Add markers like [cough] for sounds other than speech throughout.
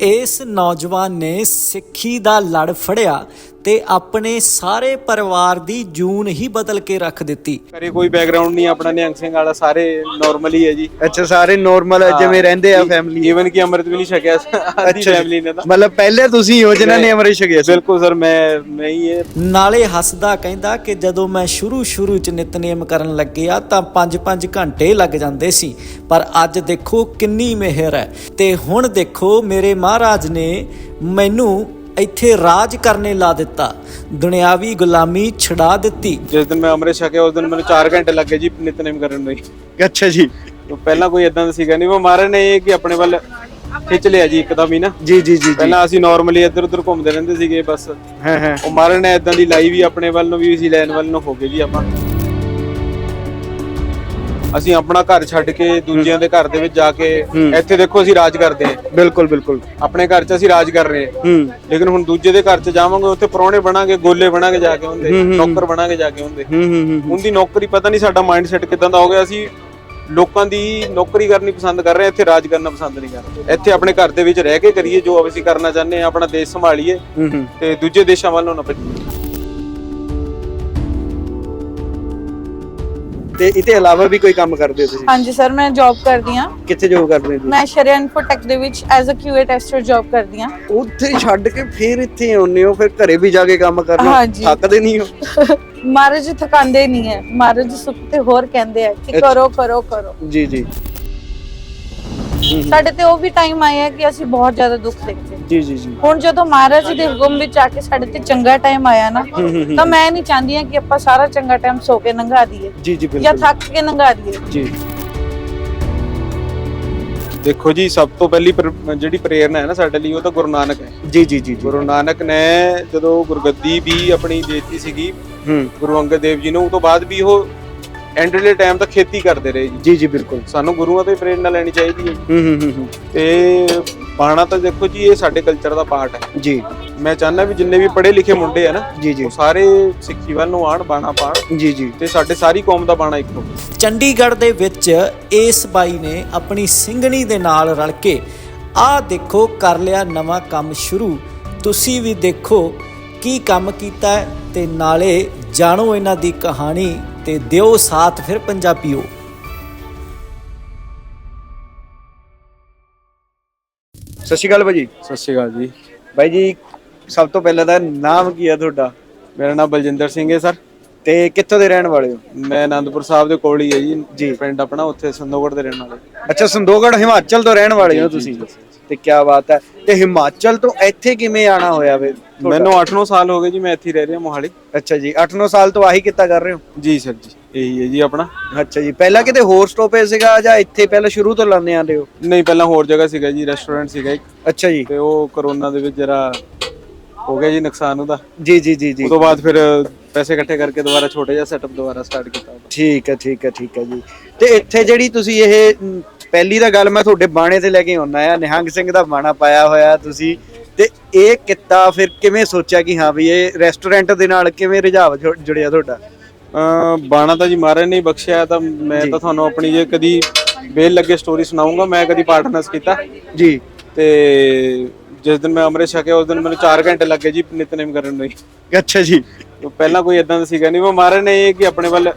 ਇਸ ਨੌਜਵਾਨ ਨੇ ਸਿੱਖੀ ਦਾ ਲੜ ਫੜਿਆ ਤੇ ਆਪਣੇ ਸਾਰੇ ਪਰਿਵਾਰ ਦੀ ਜੂਨ ਹੀ ਬਦਲ ਕੇ ਰੱਖ ਦਿੱਤੀ। ਕਰੇ ਕੋਈ ਬੈਕਗ੍ਰਾਉਂਡ ਨਹੀਂ ਆਪਣਾ ਨਿਹੰਗ ਸਿੰਘ ਵਾਲਾ ਸਾਰੇ ਨਾਰਮਲ ਹੀ ਹੈ ਜੀ। ਅੱਛਾ ਸਾਰੇ ਨੋਰਮਲ ਜਿਵੇਂ ਰਹਿੰਦੇ ਆ ਫੈਮਿਲੀ ਈਵਨ ਕਿ ਅੰਮ੍ਰਿਤ ਵੀ ਨਹੀਂ ਛਕਿਆ ਅੱਧੀ ਫੈਮਿਲੀ ਨੇ ਤਾਂ। ਮਤਲਬ ਪਹਿਲੇ ਤੁਸੀਂ ਹੋ ਜਿਨ੍ਹਾਂ ਨੇ ਅਮਰਿਤ ਛਕਿਆ ਬਿਲਕੁਲ ਸਰ ਮੈਂ ਮੈਂ ਹੀ। ਇਹ ਨਾਲੇ ਹੱਸਦਾ ਕਹਿੰਦਾ ਕਿ ਜਦੋਂ ਮੈਂ ਸ਼ੁਰੂ ਸ਼ੁਰੂ ਚ ਨਿਤਨੇਮ ਕਰਨ ਲੱਗਿਆ ਤਾਂ 5-5 ਘੰਟੇ ਲੱਗ ਜਾਂਦੇ ਸੀ। ਪਰ ਅੱਜ ਦੇਖੋ ਕਿੰਨੀ ਮਿਹਰ ਹੈ। ਤੇ ਹੁਣ ਦੇਖੋ ਮੇਰੇ ਮਹਾਰਾਜ ਨੇ ਮੈਨੂੰ ਇੱਥੇ ਰਾਜ ਕਰਨੇ ਲਾ ਦਿੱਤਾ। ਦੁਨਿਆਵੀ ਗੁਲਾਮੀ ਛਡਾ ਦਿੱਤੀ। ਜਿਸ ਦਿਨ ਮੈਂ ਅੰਮ੍ਰਿਤ ਛਕਿਆ ਉਸ ਦਿਨ ਮੈਨੂੰ 4 ਘੰਟੇ ਲੱਗੇ ਜੀ ਨਿਤਨੇਮ ਕਰਨ ਨੂੰ। ਅੱਛਾ ਜੀ। ਤੋਂ ਪਹਿਲਾਂ ਕੋਈ ਇਦਾਂ ਦਾ ਸੀਗਾ ਨਹੀਂ ਉਹ ਮਹਾਰਾਜ ਨੇ ਕਿ ਆਪਣੇ ਵੱਲ ਖਿੱਚ ਲਿਆ ਜੀ ਇੱਕਦਮ ਹੀ ਨਾ। ਜੀ ਜੀ ਜੀ ਜੀ। ਪਹਿਲਾਂ ਅਸੀਂ ਨਾਰਮਲੀ ਇੱਧਰ ਉੱਧਰ ਘੁੰਮਦੇ ਰਹਿੰਦੇ ਸੀਗੇ ਬਸ। ਹਾਂ ਹਾਂ। ਉਹ ਮਹਾਰਾਜ ਨੇ ਇਦਾਂ ਦੀ ਲਾਈ ਵੀ ਆਪਣੇ ਵੱਲ ਨੂੰ ਵੀ ਅਸੀਂ ਲੈਣ ਵੱਲ ਨੂੰ ਹੋ ਗਏ ਜੀ ਆਪਾਂ। ਅਸੀਂ ਆਪਣਾ ਘਰ ਛੱਡ ਕੇ ਦੂਜਿਆਂ ਦੇ ਘਰ ਦੇ ਵਿੱਚ ਜਾ ਕੇ ਇੱਥੇ ਦੇਖੋ ਅਸੀਂ ਰਾਜ ਕਰਦੇ ਹਾਂ। ਬਿਲਕੁਲ ਬਿਲਕੁਲ। ਆਪਣੇ ਘਰ 'ਚ ਅਸੀਂ ਰਾਜ ਕਰ ਰਹੇ ਹਾਂ। ਹੂੰ। ਲੇਕਿਨ ਹੁਣ ਦੂਜੇ ਦੇ ਘਰ 'ਚ ਜਾਵਾਂਗੇ ਉੱਥੇ ਪਰੌਣੇ ਬਣਾਂਗੇ ਗੋਲੇ ਬਣਾਂਗੇ ਜਾ ਕੇ ਹੁੰਦੇ ਨੌਕਰ ਬਣਾਂਗੇ ਜਾ ਕੇ ਹੁੰਦੇ ਹੂੰ ਹੂੰ ਹੂੰ ਉਹਦੀ ਨੌਕਰੀ ਪਤਾ ਨਹੀਂ ਸਾਡਾ ਮਾਈਂਡ ਸੈਟ ਕਿਦਾਂ ਦਾ ਹੋ ਗਿਆ। ਅਸੀਂ ਲੋਕਾਂ ਦੀ ਨੌਕਰੀ ਕਰਨੀ ਪਸੰਦ ਕਰ ਰਹੇ ਇੱਥੇ ਰਾਜ ਕਰਨਾ ਪਸੰਦ ਨਹੀਂ ਕਰ ਰਹੇ। ਇੱਥੇ ਆਪਣੇ ਘਰ ਦੇ ਵਿੱਚ ਰਹਿ ਕੇ ਕਰੀਏ ਜੋ ਅਸੀਂ ਕਰਨਾ ਚਾਹੁੰਦੇ ਹਾਂ ਆਪਣਾ ਦੇਸ਼ ਸੰਭਾਲੀਏ ਤੇ ਦੂਜੇ ਦੇਸ਼ਾਂ ਵੱਲੋਂ ਨਾ ਭੱਜੀਏ। ਤੇ ਇਤੇ ਇਲਾਵਾ ਵੀ ਕੋਈ ਕੰਮ ਕਰਦੇ ਹੋ ਤੁਸੀਂ? ਹਾਂਜੀ ਸਰ ਮੈਂ ਜੌਬ ਕਰਦੀ ਆ ਕਿੱਥੇ ਜੋਬ ਕਰਦੇ ਹੋ ਮੈਂ ਸ਼ਰੀਆ ਇਨਫੋਟੈਕ ਦੇ ਵਿੱਚ as uh QA tester job ਕਰਦੀ ਆ ਉੱਥੇ ਛੱਡ ਕੇ ਫਿਰ ਇੱਥੇ ਆਉਂਦੇ ਹੋ ਫਿਰ ਘਰੇ ਵੀ ਜਾ ਕੇ ਕੰਮ ਹਾਂਜੀ। ਥੱਕਦੇ ਨਹੀਂ ਹੋ? [laughs] ਮਹਾਰਾਜ ਥਕਾਉਂਦੇ ਨਹੀਂ ਹੈ। ਮਹਾਰਾਜ ਸੁੱਖ ਤੇ ਹੋਰ ਕਹਿੰਦੇ ਆ ਕਿ ਕਰੋ ਕਰੋ ਕਰੋ। ਜੀ ਜੀ। ਸਾਡੇ ਤੇ ਉਹ ਵੀ ਟਾਈਮ ਆਇਆ ਕਿ ਅਸੀਂ ਬਹੁਤ ਜ਼ਿਆਦਾ ਦੁੱਖ ਦੇਖੇ ਜੀ ਜੀ ਜੀ। ਹੁਣ ਜਦੋਂ ਮਹਾਰਾਜ ਜੀ ਦੇ ਹੁਕਮ ਵਿੱਚ ਆ ਕੇ ਸਾਡੇ ਤੇ ਚੰਗਾ ਟਾਈਮ ਆਇਆ ਨਾ ਤਾਂ ਮੈਂ ਨਹੀਂ ਚਾਹੁੰਦੀ ਕਿ ਆਪਾਂ ਸਾਰਾ ਚੰਗਾ ਟਾਈਮ ਸੋ ਕੇ ਲੰਘਾ ਦਈਏ ਜੀ ਜੀ ਜਾਂ ਬਿਲਕੁਲ। ਥੱਕ ਕੇ ਲੰਘਾ ਦਈਏ। ਜੀ। ਦੇਖੋ ਜੀ ਸਭ ਤੋਂ ਪਹਿਲੀ ਪ੍ਰ- ਜਿਹੜੀ ਪ੍ਰੇਰਨਾ ਹੈ ਨਾ ਸਾਡੇ ਲਈ ਉਹ ਤਾਂ ਗੁਰੂ ਨਾਨਕ ਹੈ ਜੀ ਜੀ ਜੀ ਗੁਰੂ ਨਾਨਕ ਨੇ ਜਦੋਂ ਗੁਰਗੱਦੀ ਵੀ ਆਪਣੀ ਦਿੱਤੀ ਸੀਗੀ ਹੂੰ। ਗੁਰੂ ਅੰਗਦ ਦੇਵ ਜੀ ਨੂੰ ਉਸ ਤੋਂ ਬਾਅਦ ਵੀ ਉਹ ਐਂਡਲੇ ਟਾਈਮ ਤੱਕ ਖੇਤੀ ਕਰਦੇ ਰਹੇ ਜੀ। ਜੀ ਜੀ ਬਿਲਕੁਲ। ਸਾਨੂੰ ਗੁਰੂਆਂ ਤੋਂ ਹੀ ਪ੍ਰੇਰਨਾ ਲੈਣੀ ਚਾਹੀਦੀ ਹੈ ਹੂੰ ਹੂੰ ਹੂੰ ਹੂੰ। ਤੇ ਬਾਣਾ ਤਾਂ ਦੇਖੋ ਜੀ ਇਹ ਸਾਡੇ ਕਲਚਰ ਦਾ ਪਾਰਟ ਹੈ। ਜੀ। ਮੈਂ ਚਾਹੁੰਦਾ ਵੀ ਜਿੰਨੇ ਵੀ ਪੜ੍ਹੇ ਲਿਖੇ ਮੁੰਡੇ ਆ ਨਾ ਜੀ ਜੀ। ਉਹ ਸਾਰੇ ਸਿੱਖੀ ਵੱਲ ਨੂੰ ਆਣ ਬਾਣਾ ਪਾਣ। ਜੀ ਜੀ। ਤੇ ਸਾਡੇ ਸਾਰੀ ਕੌਮ ਦਾ ਬਾਣਾ ਇੱਕ ਹੋਵੇ ਚੰਡੀਗੜ੍ਹ ਦੇ ਵਿੱਚ ਇਸ ਬਾਈ ਨੇ ਆਪਣੀ ਸਿੰਘਣੀ ਦੇ ਨਾਲ ਰਲ ਕੇ ਆਹ ਦੇਖੋ ਕਰ ਲਿਆ ਨਵਾਂ ਕੰਮ ਸ਼ੁਰੂ। ਤੁਸੀਂ ਵੀ ਦੇਖੋ ਕੀ ਕੰਮ ਕੀਤਾ ਤੇ ਨਾਲੇ ਜਾਣੋ ਇਹਨਾਂ ਦੀ ਕਹਾਣੀ ਤੇ ਦਿਓ ਸਾਥ ਫਿਰ ਪੰਜਾਬੀਓ। ਸਤਿ ਸ਼੍ਰੀ ਅਕਾਲ ਭਾਜੀ। ਸਤਿ ਸ਼੍ਰੀ ਅਕਾਲ ਜੀ। ਬਾਈ ਜੀ ਸਭ ਤੋਂ ਪਹਿਲਾਂ ਤਾਂ ਨਾਮ ਕੀ ਹੈ ਤੁਹਾਡਾ? ਮੇਰਾ ਨਾਮ ਬਲਜਿੰਦਰ ਸਿੰਘ ਹੈ ਸਰ। ਤੇ ਕਿੱਥੋਂ ਦੇ ਰਹਿਣ ਵਾਲੇ ਹੋ? ਮੈਂ ਆਨੰਦਪੁਰ ਸਾਹਿਬ ਦੇ ਕੋਲ ਹੀ ਹੈ ਜੀ। ਜੀ। ਪਿੰਡ ਆਪਣਾ ਉੱਥੇ ਸੰਦੋਗੜ ਦੇ ਰਹਿਣ ਵਾਲੇ। ਅੱਛਾ ਸੰਦੋਗੜ ਹਿਮਾਚਲ ਤੋਂ ਰਹਿਣ ਵਾਲੇ ਹੋ ਤੁਸੀਂ? ਤੇ ਕੀ ਬਾਤ ਹੈ। ਤੇ ਹਿਮਾਚਲ ਤੋਂ ਇੱਥੇ ਕਿਵੇਂ ਆਣਾ ਹੋਇਆ ਵੇ ਤੁਹਾਡਾ? ਮੈਨੂੰ 8-9 ਸਾਲ ਹੋ ਗਏ ਜੀ ਮੈਂ ਇੱਥੇ ਹੀ ਰਹਿ ਰਿਹਾ ਮੋਹਾਲੀ। ਅੱਛਾ ਜੀ 8-9 ਸਾਲ ਤੋਂ ਆਹੀ ਕਿੱਤਾ ਕਰ ਰਹੇ ਹੋ? ਜੀ ਸਰ ਜੀ ਇਹੀ ਹੈ ਜੀ ਆਪਣਾ। ਅੱਛਾ ਜੀ ਪਹਿਲਾਂ ਕਿਤੇ ਹੋਰ ਸਟਾਪੇ ਸੀਗਾ ਜਾਂ ਇੱਥੇ ਪਹਿਲਾਂ ਸ਼ੁਰੂ ਤੋਂ ਲਾਉਂਦੇ ਆਂਦੇ ਹੋ? ਨਹੀਂ ਪਹਿਲਾਂ ਹੋਰ ਜਗ੍ਹਾ ਸੀਗਾ ਜੀ ਰੈਸਟੋਰੈਂਟ ਸੀਗਾ ਇੱਕ। ਅੱਛਾ ਜੀ। ਤੇ ਉਹ ਕਰੋਨਾ ਦੇ ਵਿੱਚ ਜਰਾ ਹੋ ਗਿਆ ਜੀ ਨੁਕਸਾਨ ਉਹਦਾ। ਜੀ ਜੀ ਜੀ ਜੀ। ਉਸ ਤੋਂ ਬਾਅਦ ਫਿਰ ਪੈਸੇ ਇਕੱਠੇ ਕਰਕੇ ਦੁਬਾਰਾ ਛੋਟਾ ਜਿਹਾ ਸੈਟਅਪ ਦੁਬਾਰਾ ਸਟਾਰਟ ਕੀਤਾ ਠੀਕ ਹੈ ਠੀਕ ਹੈ ਠੀਕ ਹੈ ਜੀ। ਤੇ ਇੱਥੇ ਜਿਹੜੀ ਤੁਸੀਂ ਇਹ ਮ, ਪਹਿਲੀ ਤਾਂ ਗੱਲ ਮੈਂ ਤੁਹਾਡੇ ਬਾਣੇ ਤੇ ਲੈ ਕੇ ਆਉਣਾ ਆ ਨਿਹੰਗ ਸਿੰਘ ਦਾ ਬਾਣਾ ਪਾਇਆ ਹੋਇਆ ਤੁਸੀਂ। ਤੇ ਇਹ ਕਿੱਤਾ ਫਿਰ ਕਿਵੇਂ ਸੋਚਿਆ ਕਿ ਹਾਂ ਵੀ ਇਹ ਰੈਸਟੋਰੈਂਟ ਦੇ ਨਾਲ ਕਿਵੇਂ ਰੁਝਾਵ ਜੁ- ਜੁੜਿਆ ਤੁਹਾਡਾ? ਅ ਬਾਣਾ ਤਾਂ ਜੀ ਮਹਾਰਾਜ ਨੇ ਹੀ ਬਖਸ਼ਿਆ ਤਾਂ ਮੈਂ ਤਾਂ ਤੁਹਾਨੂੰ ਆਪਣੀ ਜੇ ਕਦੀ ਵੇਲ ਲੱਗੇ ਸਟੋਰੀ ਸੁਣਾਉਂਗਾ ਮੈਂ ਕਦੀ ਪਾਰਟਨਰਸ ਕੀਤਾ। ਜੀ। ਤੇ ਜਿਸ ਦਿਨ ਮੈਂ ਅੰਮ੍ਰਿਤ ਛਕਿਆ ਉਸ ਦਿਨ ਮੈਨੂੰ 4 ਘੰਟੇ ਲੱਗੇ ਜੀ ਨਿਤਨੇਮ ਕਰਨ ਨੂੰ ਹੀ। ਅੱਛਾ ਜੀ। ਪਹਿਲਾਂ ਕੋਈ ਇਦਾਂ ਦਾ ਸੀਗਾ ਨਹੀਂ ਉਹ ਮਹਾਰਾਜ ਨੇ ਇਹ ਕਿ ਆਪਣੇ ਵੱਲ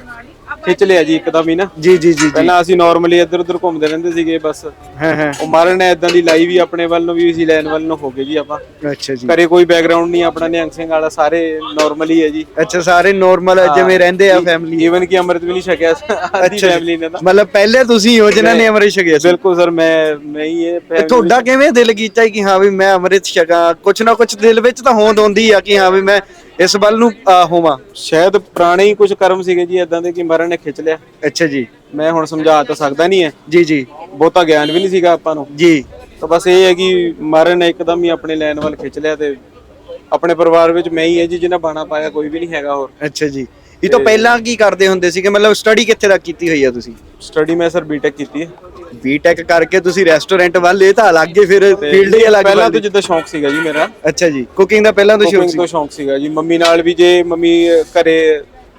ਖਿੱਚ ਲਿਆ ਜੀ ਇੱਕਦਮ ਹੀ ਨਾ। ਜੀ ਜੀ ਜੀ ਪਹਿਲਾਂ ਅਸੀਂ ਨਾਰਮਲੀ ਇੱਧਰ ਉੱਧਰ ਘੁੰਮਦੇ ਰਹਿੰਦੇ ਸੀਗੇ ਬਸ। ਹਾਂ ਹਾਂ। ਉਹ ਮਹਾਰਾਜ ਨੇ ਇਦਾਂ ਦੀ ਲਾਈ ਵੀ ਆਪਣੇ ਵੱਲ ਨੂੰ ਵੀ ਅਸੀਂ ਲੈਣ ਵੱਲ ਨੂੰ ਹੋ ਗਏ ਜੀ ਆਪਾਂ। ਅੱਛਾ ਜੀ। ਕਰੇ ਕੋਈ ਬੈਕਗ੍ਰਾਉਂਡ ਨਹੀਂ ਆਪਣਾ ਨਿਹੰਗ ਸਿੰਘ ਵਾਲਾ ਸਾਰੇ ਨਾਰਮਲ ਹੀ ਜੀ। ਅੱਛਾ ਸਾਰੇ ਨੋਰਮਲ ਜਿਵੇਂ ਰਹਿੰਦੇ ਆ ਫੈਮਿਲੀ ਈਵਨ ਕਿ ਅੰਮ੍ਰਿਤ ਵੀ ਨਹੀਂ ਛਕਿਆ ਜੀ। ਫੈਮਿਲੀ ਨੇ ਤਾਂ। ਮਤਲਬ ਪਹਿਲੇ ਤੁਸੀਂ ਹੋ ਜਿਨ੍ਹਾਂ ਨੇ ਅੰਮ੍ਰਿਤ ਛਕਿਆ ਬਿਲਕੁਲ ਸਰ ਮੈਂ ਮੈਂ ਹੀ ਇਹ ਤੁਹਾਡਾ ਕਿਵੇਂ ਦਿਲ ਕੀਤਾ ਕਿ ਹਾਂ ਵੀ ਮੈਂ ਅੰਮ੍ਰਿਤ ਛਕਾਂ? ਕੁਛ ਨਾ ਕੁਛ ਦਿਲ ਵਿੱਚ ਤਾਂ ਹੋਂਦ ਹੁੰਦੀ ਆ ਕਿ ਹਾਂ ਵੀ ਮੈਂ ਇਸ ਵੱਲ ਨੂੰ ਹੋਵਾਂ। ਸ਼ਾਇਦ ਪੁਰਾਣੇ ਹੀ ਕੁਝ ਕਰਮ ਸੀਗੇ ਜੀ ਇਦਾਂ ਦੇ ਕਿ ਮਹਾਰਾਜ ਨੇ ਖਿੱਚ ਲਿਆ। ਅੱਛਾ ਜੀ। ਮੈਂ ਹੁਣ ਸਮਝਾ ਤਾਂ ਸਕਦਾ ਨਹੀਂ ਹੈ ਜੀ ਜੀ। ਬਹੁਤਾ ਗਿਆਨ ਵੀ ਨਹੀਂ ਸੀਗਾ ਆਪਾਂ ਨੂੰ। ਜੀ। ਤਾਂ ਬਸ ਇਹ ਹੈ ਕਿ ਮਹਾਰਾਜ ਨੇ ਇੱਕਦਮ ਹੀ ਆਪਣੇ ਲੈਣ ਵੱਲ ਖਿੱਚ ਲਿਆ ਤੇ ਆਪਣੇ ਪਰਿਵਾਰ ਵਿੱਚ ਮੈਂ ਹੀ ਹੈ ਜੀ ਜਿਹਨਾਂ ਬਾਣਾ ਪਾਇਆ ਕੋਈ ਵੀ ਨਹੀਂ ਹੈਗਾ ਹੋਰ। ਅੱਛਾ ਜੀ। ਇਹ ਤੋਂ ਪਹਿਲਾਂ ਕੀ ਕਰਦੇ ਹੁੰਦੇ ਸੀਗੇ? ਮਤਲਬ ਸਟੱਡੀ ਕਿੱਥੇ ਤੱਕ ਕੀਤੀ ਹੋਈ ਆ ਤੁਸੀਂ? ਸਟੱਡੀ ਮੈਂ ਸਰ ਬੀਟੈਕ ਕੀਤੀ ਹੈ ਬੀਟੈਕ ਕਰਕੇ ਤੁਸੀਂ ਰੈਸਟੋਰੈਂਟ ਵੱਲ ਇਹ ਤਾਂ ਅਲੱਗ ਹੀ ਫਿਰ ਫੀਲਡ ਹੀ ਅਲੱਗ ਪਹਿਲਾਂ ਤੋਂ ਜਿੱਦਾਂ ਸ਼ੌਂਕ ਸੀਗਾ ਜੀ ਮੇਰਾ। ਅੱਛਾ ਜੀ ਕੁਕਿੰਗ ਦਾ ਪਹਿਲਾਂ ਤੋਂ ਸ਼ੌਕ ਕੁਕਿੰਗ ਸੀ? ਤੋਂ ਸ਼ੌਂਕ ਸੀਗਾ ਜੀ। ਮੰਮੀ ਨਾਲ ਵੀ ਜੇ ਮੰਮੀ ਘਰੇ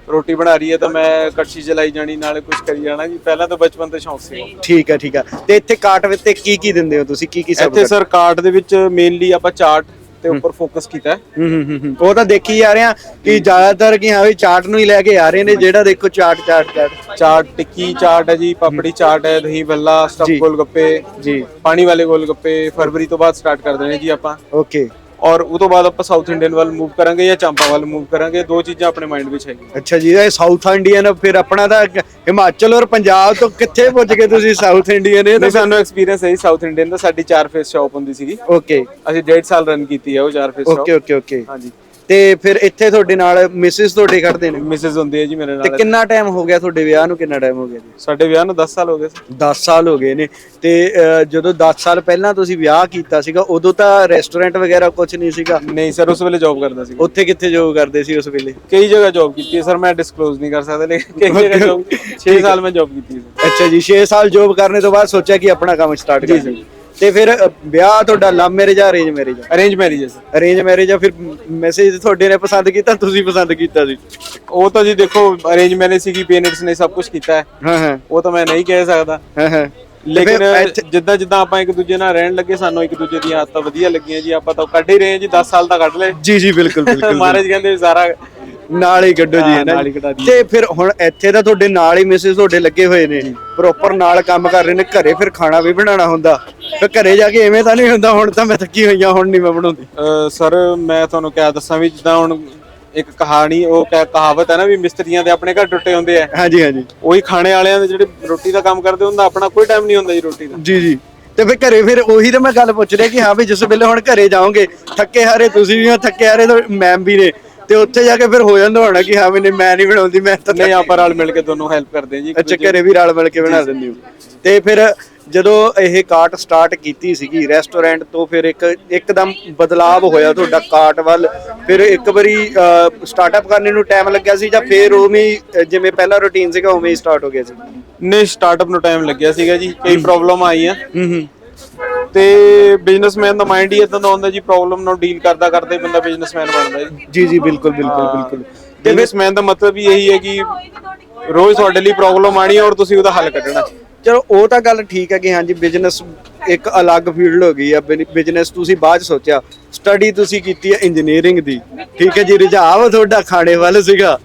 ਰੋਟੀ ਬਣਾ ਰਹੀ ਹੈ ਤਾਂ ਮੈਂ ਕੜਛੀ ਚਲਾਈ ਜਾਣੀ ਨਾਲੇ ਕੁਝ ਕਰੀ ਜਾਣਾ ਜੀ। ਪਹਿਲਾਂ ਤਾਂ ਬਚਪਨ ਤੋਂ ਸ਼ੌਂਕ ਸੀ ਠੀਕ ਹੈ ਠੀਕ ਹੈ ਤੇ ਇੱਥੇ ਕਾਟ ਵਿੱਚ ਤੇ ਕੀ ਕੀ ਦਿੰਦੇ ਹੋ ਤੁਸੀਂ? ਕੀ ਕੀ ਸਭ ਇੱਥੇ ਸਰ ਕਾਰਡ ਦੇ ਵਿੱਚ ਮੇਨਲੀ ਆਪਾਂ ਚਾਰਟ ਤੇ ਉੱਪਰ ਫੋਕਸ ਕੀਤਾ ਹੈ। ਹੂੰ ਹੂੰ ਹੂੰ, ਹੂੰ। ਉਹ ਤਾਂ ਦੇਖੀ ਜਾ ਰਹੇ ਆ ਕਿ ਜ਼ਿਆਦਾਤਰ ਕਿ ਹਾਂ ਵੀ ਚਾਟ ਨੂੰ ਹੀ ਲੈ ਕੇ ਆ ਰਹੇ ਨੇ ਜਿਹੜਾ ਦੇਖੋ ਚਾਟ ਚਾਟ ਚਾਟ ਚਾਟ ਟਿੱਕੀ ਚਾਟ ਹੈ ਜੀ ਪਾਪੜੀ ਚਾਟ ਹੈ ਦਹੀਂ ਭੱਲਾ ਸਟਫ ਜੀ। ਗੋਲਗੱਪੇ ਜੀ। ਪਾਣੀ ਵਾਲੇ ਗੋਲਗੱਪੇ ਫਰਵਰੀ ਤੋਂ ਬਾਅਦ ਸਟਾਰਟ ਕਰ ਦੇਣੇ ਜੀ ਆਪਾਂ। ਓਕੇ ਔਰ ਉਹ ਤੋਂ ਬਾਅਦ ਆਪਾਂ ਸਾਊਥ ਇੰਡੀਅਨ ਵੱਲ ਮੂਵ ਕਰਾਂਗੇ ਜਾਂ ਚਾਂਪਾ ਵੱਲ ਮੂਵ ਕਰਾਂਗੇ ਦੋ ਚੀਜ਼ਾਂ ਆਪਣੇ ਮਾਈਂਡ ਵਿੱਚ ਹੈਗੀਆਂ। ਅੱਛਾ ਜੀ ਇਹ ਸਾਊਥ ਇੰਡੀਅਨ ਫਿਰ ਆਪਣਾ ਤਾਂ ਹਿਮਾਚਲ ਔਰ ਪੰਜਾਬ ਤੋਂ ਕਿੱਥੇ ਪੁੱਜ ਗਏ ਤੁਸੀਂ ਸਾਊਥ ਇੰਡੀਅਨ ਇਹ ਤਾਂ ਸਾਨੂੰ ਐਕਸਪੀਰੀਅੰਸ ਹੈ ਸਾਊਥ ਇੰਡੀਅਨ ਦਾ ਸਾਡੀ ਚਾਰ ਫੇਸ ਸ਼ਾਪ ਹੁੰਦੀ ਸੀਗੀ। ਓਕੇ ਅਸੀਂ ਡੇਢ ਸਾਲ ਰਨ ਕੀਤੀ ਹੈ ਉਹ ਚਾਰ phase okay shop okay okay ਹਾਂਜੀ। ਤੇ ਫਿਰ ਇੱਥੇ ਤੁਹਾਡੇ ਨਾਲ ਮਿਸਿਸ ਤੁਹਾਡੇ ਖੜਦੇ ਨੇ? ਮਿਸਿਸ ਹੁੰਦੀ ਹੈ ਜੀ ਮੇਰੇ ਤੇ ਨਾਲ। ਕਿੰਨਾ ਟਾਈਮ ਹੋ ਗਿਆ ਤੁਹਾਡੇ ਵਿਆਹ ਨੂੰ? ਕਿੰਨਾ ਟਾਈਮ ਹੋ ਗਿਆ ਜੀ? ਸਾਡੇ ਵਿਆਹ ਨੂੰ 10 ਸਾਲ ਹੋ ਗਏ ਸੀ। 10 ਸਾਲ ਹੋ ਗਏ ਨੇ। ਤੇ ਅਹ, ਜਦੋਂ 10 ਸਾਲ ਪਹਿਲਾਂ ਤੁਸੀਂ ਵਿਆਹ ਕੀਤਾ ਸੀਗਾ ਉਦੋਂ ਤਾਂ ਰੈਸਟੋਰੈਂਟ ਵਗੈਰਾ ਕੁਝ ਨਹੀਂ ਸੀਗਾ? ਨਹੀਂ ਸਰ ਉਸ ਵੇਲੇ ਜੌਬ ਕਰਦਾ ਸੀ। ਉੱਥੇ ਕਿੱਥੇ ਜੋਬ ਕਰਦੇ ਸੀ ਉਸ ਵੇਲੇ? ਕਈ ਜਗ੍ਹਾ ਜੌਬ ਕੀਤੀ ਹੈ ਸਰ ਮੈਂ ਡਿਸਕਲੋਜ਼ ਨਹੀਂ ਕਰ ਸਕਦਾ ਲੇਕਿਨ ਕਈ ਜਗ੍ਹਾ ਜੌਬ 6 ਸਾਲ ਮੈਂ ਜੌਬ ਕੀਤੀ ਹੈ ਅੱਛਾ ਜੀ 6 ਸਾਲ ਜੋਬ ਕਰਨੇ ਤੋਂ ਬਾਅਦ ਸੋਚਿਆ ਕਿ ਆਪਣਾ ਕੰਮ ਸਟਾਰਟ ਕਰ ਜੀ। ਤੇ ਫਿਰ ਅ, ਵਿਆਹ ਤੁਹਾਡਾ ਲਵ ਮੈਰਿਜ ਆ ਅਰੇਂਜ ਮੈਰਿਜ ਆ? ਅਰੇਂਜ ਮੈਰਿਜ ਹੈ ਸਰ। ਅਰੇਂਜ ਮੈਰਿਜ ਆ ਫਿਰ ਮੈਸੇਜ ਤੁਹਾਡੇ ਨੇ ਪਸੰਦ ਕੀਤਾ ਤੁਸੀਂ ਪਸੰਦ ਕੀਤਾ ਸੀ? ਉਹ ਤਾਂ ਜੀ ਦੇਖੋ ਅਰੇਂਜ ਮੈਰਿਜ ਸੀਗੀ ਪੇਰੈਂਟਸ ਨੇ ਸਭ ਕੁਝ ਕੀਤਾ ਹੈ। ਹਾਂ ਹਾਂ। ਉਹ ਤਾਂ ਮੈਂ ਨਹੀਂ ਕਹਿ ਸਕਦਾ। ਹਾਂ ਹਾਂ। ਲੇਕਿਨ ਇੱਥੇ- ਜਿੱਦਾਂ ਜਿੱਦਾਂ ਆਪਾਂ ਇੱਕ ਦੂਜੇ ਨਾਲ ਰਹਿਣ ਲੱਗੇ ਸਾਨੂੰ ਇੱਕ ਦੂਜੇ ਦੀਆਂ ਆਦਤਾਂ ਵਧੀਆ ਲੱਗੀਆਂ ਜੀ ਆਪਾਂ ਤਾਂ ਕੱਢ ਹੀ ਰਹੇ ਹਾਂ ਜੀ 10 ਸਾਲ ਤਾਂ ਕੱਢ ਲਏ। ਜੀ ਜੀ ਬਿਲਕੁਲ ਬਿਲਕੁਲ [laughs] ਮਹਾਰਾਜ ਕਹਿੰਦੇ ਵੀ ਸਾਰਾ ਨਾਲ ਹੀ ਕੱਢੋ ਜੀ ਹਾਂ, ਹੈ ਨਾ ਨਾਲ। ਹੀ ਕਢਾ ਦਈਏ। ਤੇ ਫਿਰ ਹੁਣ ਇੱਥੇ ਤਾਂ ਤੁਹਾਡੇ ਨਾਲ ਹੀ ਮਿਸਿਸ ਤੁਹਾਡੇ ਲੱਗੇ ਹੋਏ ਨੇ। ਪ੍ਰੋਪਰ ਨਾਲ ਕੰਮ ਕਰ ਰਹੇ ਨੇ ਘਰੇ ਫਿਰ ਖਾਣਾ ਵੀ ਬਣਾਉਣਾ ਹੁੰਦਾ। ਫਿਰ ਘਰੇ ਜਾ ਕੇ ਐਵੇਂ ਤਾਂ ਨਹੀਂ ਹੁੰਦਾ ਹੁਣ ਤਾਂ ਮੈਂ ਥੱਕੀ ਹੋਈਆਂ ਹੁਣ ਨਹੀਂ ਮੈਂ ਬਣਾਉਂਦੀ। ਸਰ ਮੈਂ ਤੁਹਾਨੂੰ ਕਿਆ ਦੱਸਾਂ ਵੀ ਜਿੱਦਾਂ ਹੁਣ ਇੱਕ ਕਹਾਣੀ ਉਹ ਕਹਿ- ਕਹਾਵਤ ਹੈ ਨਾ ਵੀ ਮਿਸਤਰੀਆਂ ਦੇ ਆਪਣੇ ਘਰ ਟੁੱਟੇ ਹੁੰਦੇ ਆ। ਹਾਂਜੀ ਹਾਂਜੀ। ਉਹੀ ਖਾਣੇ ਵਾਲਿਆਂ ਦੇ ਜਿਹੜੇ ਰੋਟੀ ਦਾ ਕੰਮ ਕਰਦੇ ਹੁੰਦਾ ਆਪਣਾ ਕੋਈ ਟਾਈਮ ਨਹੀਂ ਹੁੰਦਾ ਜੀ ਰੋਟੀ ਦਾ। ਜੀ ਜੀ। ਤੇ ਫਿਰ ਘਰੇ ਫਿਰ ਉਹੀ ਤਾਂ ਮੈਂ ਗੱਲ ਪੁੱਛ ਰਿਹਾ ਕਿ ਹਾਂ ਵੀ ਜਿਸ ਵੇਲੇ ਹੁਣ ਘਰੇ ਜਾਓਗੇ ਥੱਕੇ ਹਾਰੇ ਤੁਸੀਂ ਵੀ ਹੋ ਥੱਕੇ ਹਾਰੇ ਤਾਂ ਮੈਮ ਵੀ ਨੇ। ਤੇ ਉੱਥੇ ਜਾ ਕੇ ਫਿਰ ਹੋ ਜਾਂਦਾ ਹੋਣਾ ਕਿ ਹਾਂ ਨਹੀਂ ਮੈਂ ਨਹੀਂ ਬਣਾਉਂਦੀ ਮੈਂ ਤਾਂ ਨਹੀਂ ਆਪਾਂ ਰਲ ਮਿਲ ਕੇ ਦੋਨੋਂ ਹੈਲਪ ਕਰਦੇ ਹਾਂ ਜੀ ਅੱਛਾ ਘਰੇ ਵੀ ਰਲ ਮਿਲ ਕੇ ਬਣਾ ਦਿੰਦੇ ਹੋ। ਤੇ ਫਿਰ ਜਦੋਂ ਇਹ ਕਾਟ ਸਟਾਰਟ ਕੀਤੀ ਸੀਗੀ ਰੈਸਟੋਰੈਂਟ ਤੋਂ ਫਿਰ ਇੱਕ ਇੱਕਦਮ ਬਦਲਾਵ ਹੋਇਆ ਤੁਹਾਡਾ ਕਾਟ ਵੱਲ। ਫਿਰ ਇੱਕ ਵਾਰੀ ਸਟਾਰਟਅਪ ਕਰਨੇ ਨੂੰ ਟਾਈਮ ਲੱਗਿਆ ਸੀ ਜਾਂ ਫਿਰ ਉਵੇਂ ਜਿਵੇਂ ਪਹਿਲਾ ਰੁਟੀਨ ਸੀਗਾ ਉਵੇਂ ਹੀ ਸਟਾਰਟ ਹੋ ਗਿਆ ਸੀ? ਨਹੀਂ ਸਟਾਰਟਅਪ ਨੂੰ ਟਾਈਮ ਲੱਗਿਆ ਸੀਗਾ ਜੀ ਕਈ ਪ੍ਰੋਬਲਮ ਆਈਆਂ। ਹੂੰ ਹੂੰ। ਤੇ ਬਿਜ਼ਨਸਮੈਨ ਦਾ ਮਾਈਂਡ ਹੀ ਇਦਾਂ ਦਾ ਹੁੰਦਾ ਜੀ ਪ੍ਰੋਬਲਮ ਨਾਲ ਡੀਲ ਕਰਦਾ ਕਰਦਾ ਬੰਦਾ ਬਿਜ਼ਨਸਮੈਨ ਬਣਦਾ ਜੀ। ਜੀ ਜੀ ਬਿਲਕੁਲ ਬਿਲਕੁਲ ਬਿਲਕੁਲ। ਬਿਜ਼ਨਸਮੈਨ ਦਾ ਮਤਲਬ ਹੀ ਇਹੀ ਹੈ ਕਿ ਰੋਜ਼ ਤੁਹਾਡੇ ਲਈ ਪ੍ਰੋਬਲਮ ਆਣੀ ਹੈ ਔਰ ਤੁਸੀਂ ਉਹਦਾ ਹੱਲ ਕੱਢਣਾ। ਚਲੋ ਉਹ ਤਾਂ ਗੱਲ ਠੀਕ ਹੈ ਕਿ ਹਾਂਜੀ ਬਿਜ਼ਨਸ ਇੱਕ ਅਲੱਗ ਫੀਲਡ ਹੋ ਗਈ ਆ। ਬਿਜ਼ਨਸ ਤੁਸੀਂ ਬਾਅਦ 'ਚ ਸੋਚਿਆ ਸਟੱਡੀ ਤੁਸੀਂ ਕੀਤੀ ਹੈ ਇੰਜੀਨੀਅਰਿੰਗ ਦੀ। ਠੀਕ ਹੈ ਜੀ ਰੁਝਾਵ ਤੁਹਾਡਾ ਖਾਣੇ ਵੱਲ ਸੀਗਾ।